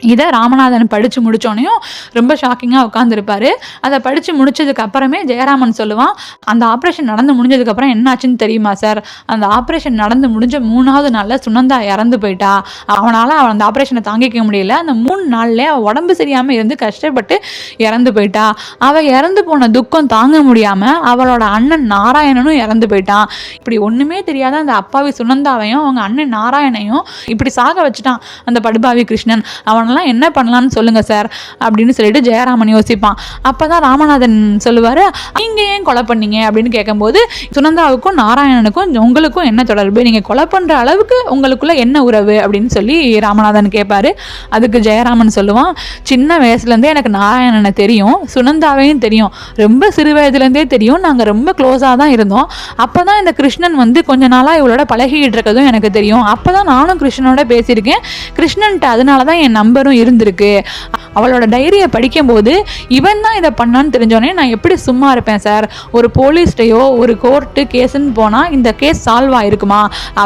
இதை ராமநாதன் படித்து முடித்தோடனையும் ரொம்ப ஷாக்கிங்காக உட்காந்துருப்பாரு அதை படித்து முடித்ததுக்கு அப்புறமே ஜெயராமன் சொல்லுவான் அந்த ஆப்ரேஷன் நடந்து முடிஞ்சதுக்கப்புறம் என்னாச்சுன்னு தெரியுமா சார் அந்த ஆப்ரேஷன் நடந்து முடிஞ்ச மூணாவது நாளில் சுனந்தா இறந்து போயிட்டா. அவனால் அவன் அந்த ஆப்ரேஷனை தாங்கிக்க முடியல. அந்த மூணு நாள்லேயே அவள் உடம்பு சரியாமல் இருந்து கஷ்டப்பட்டு இறந்து போயிட்டா. அவள் இறந்து போன துக்கம் தாங்க முடியாமல் அவளோட அண்ணன் நாராயணனும் இறந்து போயிட்டான். இப்படி ஒன்றுமே தெரியாத அந்த அப்பாவி சுனந்தாவையும் அவங்க அண்ணன் நாராயணையும் இப்படி சாக வச்சுட்டான் அந்த படுபாவி கிருஷ்ணன். அவன் பண்ணலாம் என்ன பண்ணலாம்னு சொல்லுங்க சார் அப்படின்னு சொல்லிட்டு ஜெயராமன் யோசிப்பான். அப்போ தான் ராமநாதன் சொல்லுவாரு நீங்கள் ஏன் கொலை பண்ணீங்க? அப்படின்னு கேட்கும்போது சுனந்தாவுக்கும் நாராயணனுக்கும் உங்களுக்கும் என்ன தொடர்பு? நீங்கள் கொலை பண்ற அளவுக்கு உங்களுக்குள்ளே என்ன உறவு? அப்படின்னு சொல்லி ராமநாதன் கேட்பாரு அதுக்கு ஜெயராமன் சொல்லுவான் சின்ன வயசுலேருந்தே எனக்கு நாராயணனை தெரியும் சுனந்தாவையும் தெரியும். ரொம்ப சிறு வயதுலேருந்தே தெரியும். நாங்கள் ரொம்ப க்ளோஸாக தான் இருந்தோம். அப்போ தான் இந்த கிருஷ்ணன் வந்து கொஞ்ச நாளாக இவளோட பழகிட்டு இருக்கதும் எனக்கு தெரியும். அப்போ தான் நானும் கிருஷ்ணனோட பேசியிருக்கேன். கிருஷ்ணன்ட்ட அதனால தான் என் நண்பரும் இருந்திருக்கு. அவளோட டைரியை படிக்கும்போது இவன் தான் இதை பண்ணான்னு தெரிஞ்சோடனே நான் எப்படி சும்மா இருப்பேன் சார்? ஒரு போலீஸ்டையோ ஒரு கோர்ட்டு கேஸுன்னு போனால் இந்த கேஸ் சால்வ் ஆயிருக்குமா?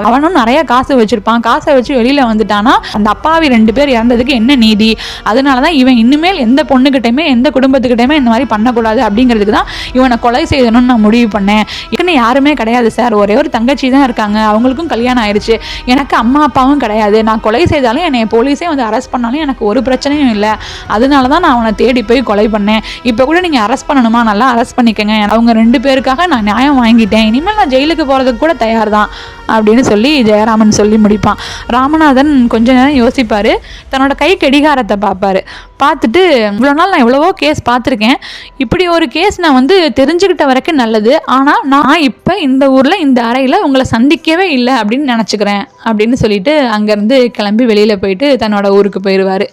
அவனும் நிறைய காசு வச்சிருப்பான். காசை வச்சு வெளியில் வந்துட்டானா அந்த அப்பாவி ரெண்டு பேர் இறந்ததுக்கு என்ன நீதி? அதனால தான் இவன் இனிமேல் எந்த பொண்ணுக்கிட்டையுமே எந்த குடும்பத்துக்கிட்டையுமே இந்த மாதிரி பண்ணக்கூடாது அப்படிங்கிறதுக்கு தான் இவனை கொலை செய்யணும்னு நான் முடிவு பண்ணேன். எனக்குன்னு யாருமே கிடையாது சார். ஒரே ஒரு தங்கச்சி தான் இருக்காங்க. அவங்களுக்கும் கல்யாணம் ஆயிடுச்சு எனக்கு அம்மா அப்பாவும் கிடையாது. நான் கொலை செய்தாலும் என்னை போலீஸே வந்து அரெஸ்ட் பண்ணாலும் எனக்கு ஒரு பிரச்சனையும் இல்லை. அதனால தான் நான் அவனை தேடி போய் கொலை பண்ணேன். இப்போ கூட நீங்கள் அரெஸ்ட் பண்ணணுமா? நல்லா அரெஸ்ட் பண்ணிக்கங்க. அவங்க ரெண்டு பேருக்காக நான் நியாயம் வாங்கிட்டேன். இனிமேல் நான் ஜெயிலுக்கு போகிறதுக்கு கூட தயார் தான் அப்படின்னு சொல்லி ஜெயராமன் சொல்லி முடிப்பான். ராமநாதன் கொஞ்ச நேரம் யோசிப்பார். தன்னோட கை கடிகாரத்தை பார்ப்பாரு. பார்த்துட்டு இவ்வளோ நாள் நான் எவ்வளவோ கேஸ் பார்த்துருக்கேன். இப்படி ஒரு கேஸ் நான் வந்து தெரிஞ்சுக்கிட்ட வரைக்கும் நல்லது. ஆனால் நான் இப்போ இந்த ஊரில் இந்த அறையில் உங்களை சந்திக்கவே இல்லை அப்படின்னு நினச்சிக்கிறேன் அப்படின்னு சொல்லிட்டு அங்கேருந்து கிளம்பி வெளியில் போயிட்டு தன்னோட ஊருக்கு போயிடுவார்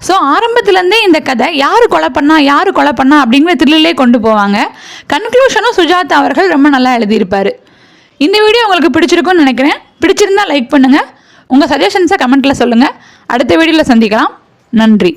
ஸோ ஆரம்பத்துலேருந்தே இந்த கதை யார் கொலை பண்ணா யார் கொலை பண்ணா அப்படிங்கிற த்ரில்லிலே கொண்டு போவாங்க. கன்க்ளூஷனும் சுஜாதா அவர்கள் ரொம்ப நல்லா எழுதியிருப்பார். இந்த வீடியோ உங்களுக்கு பிடிச்சிருக்கும்னு நினைக்கிறேன். பிடிச்சிருந்தா லைக் பண்ணுங்கள் உங்கள் சஜஷன்ஸை கமெண்ட்டில் சொல்லுங்கள் அடுத்த வீடியோவில் சந்திக்கலாம். நன்றி.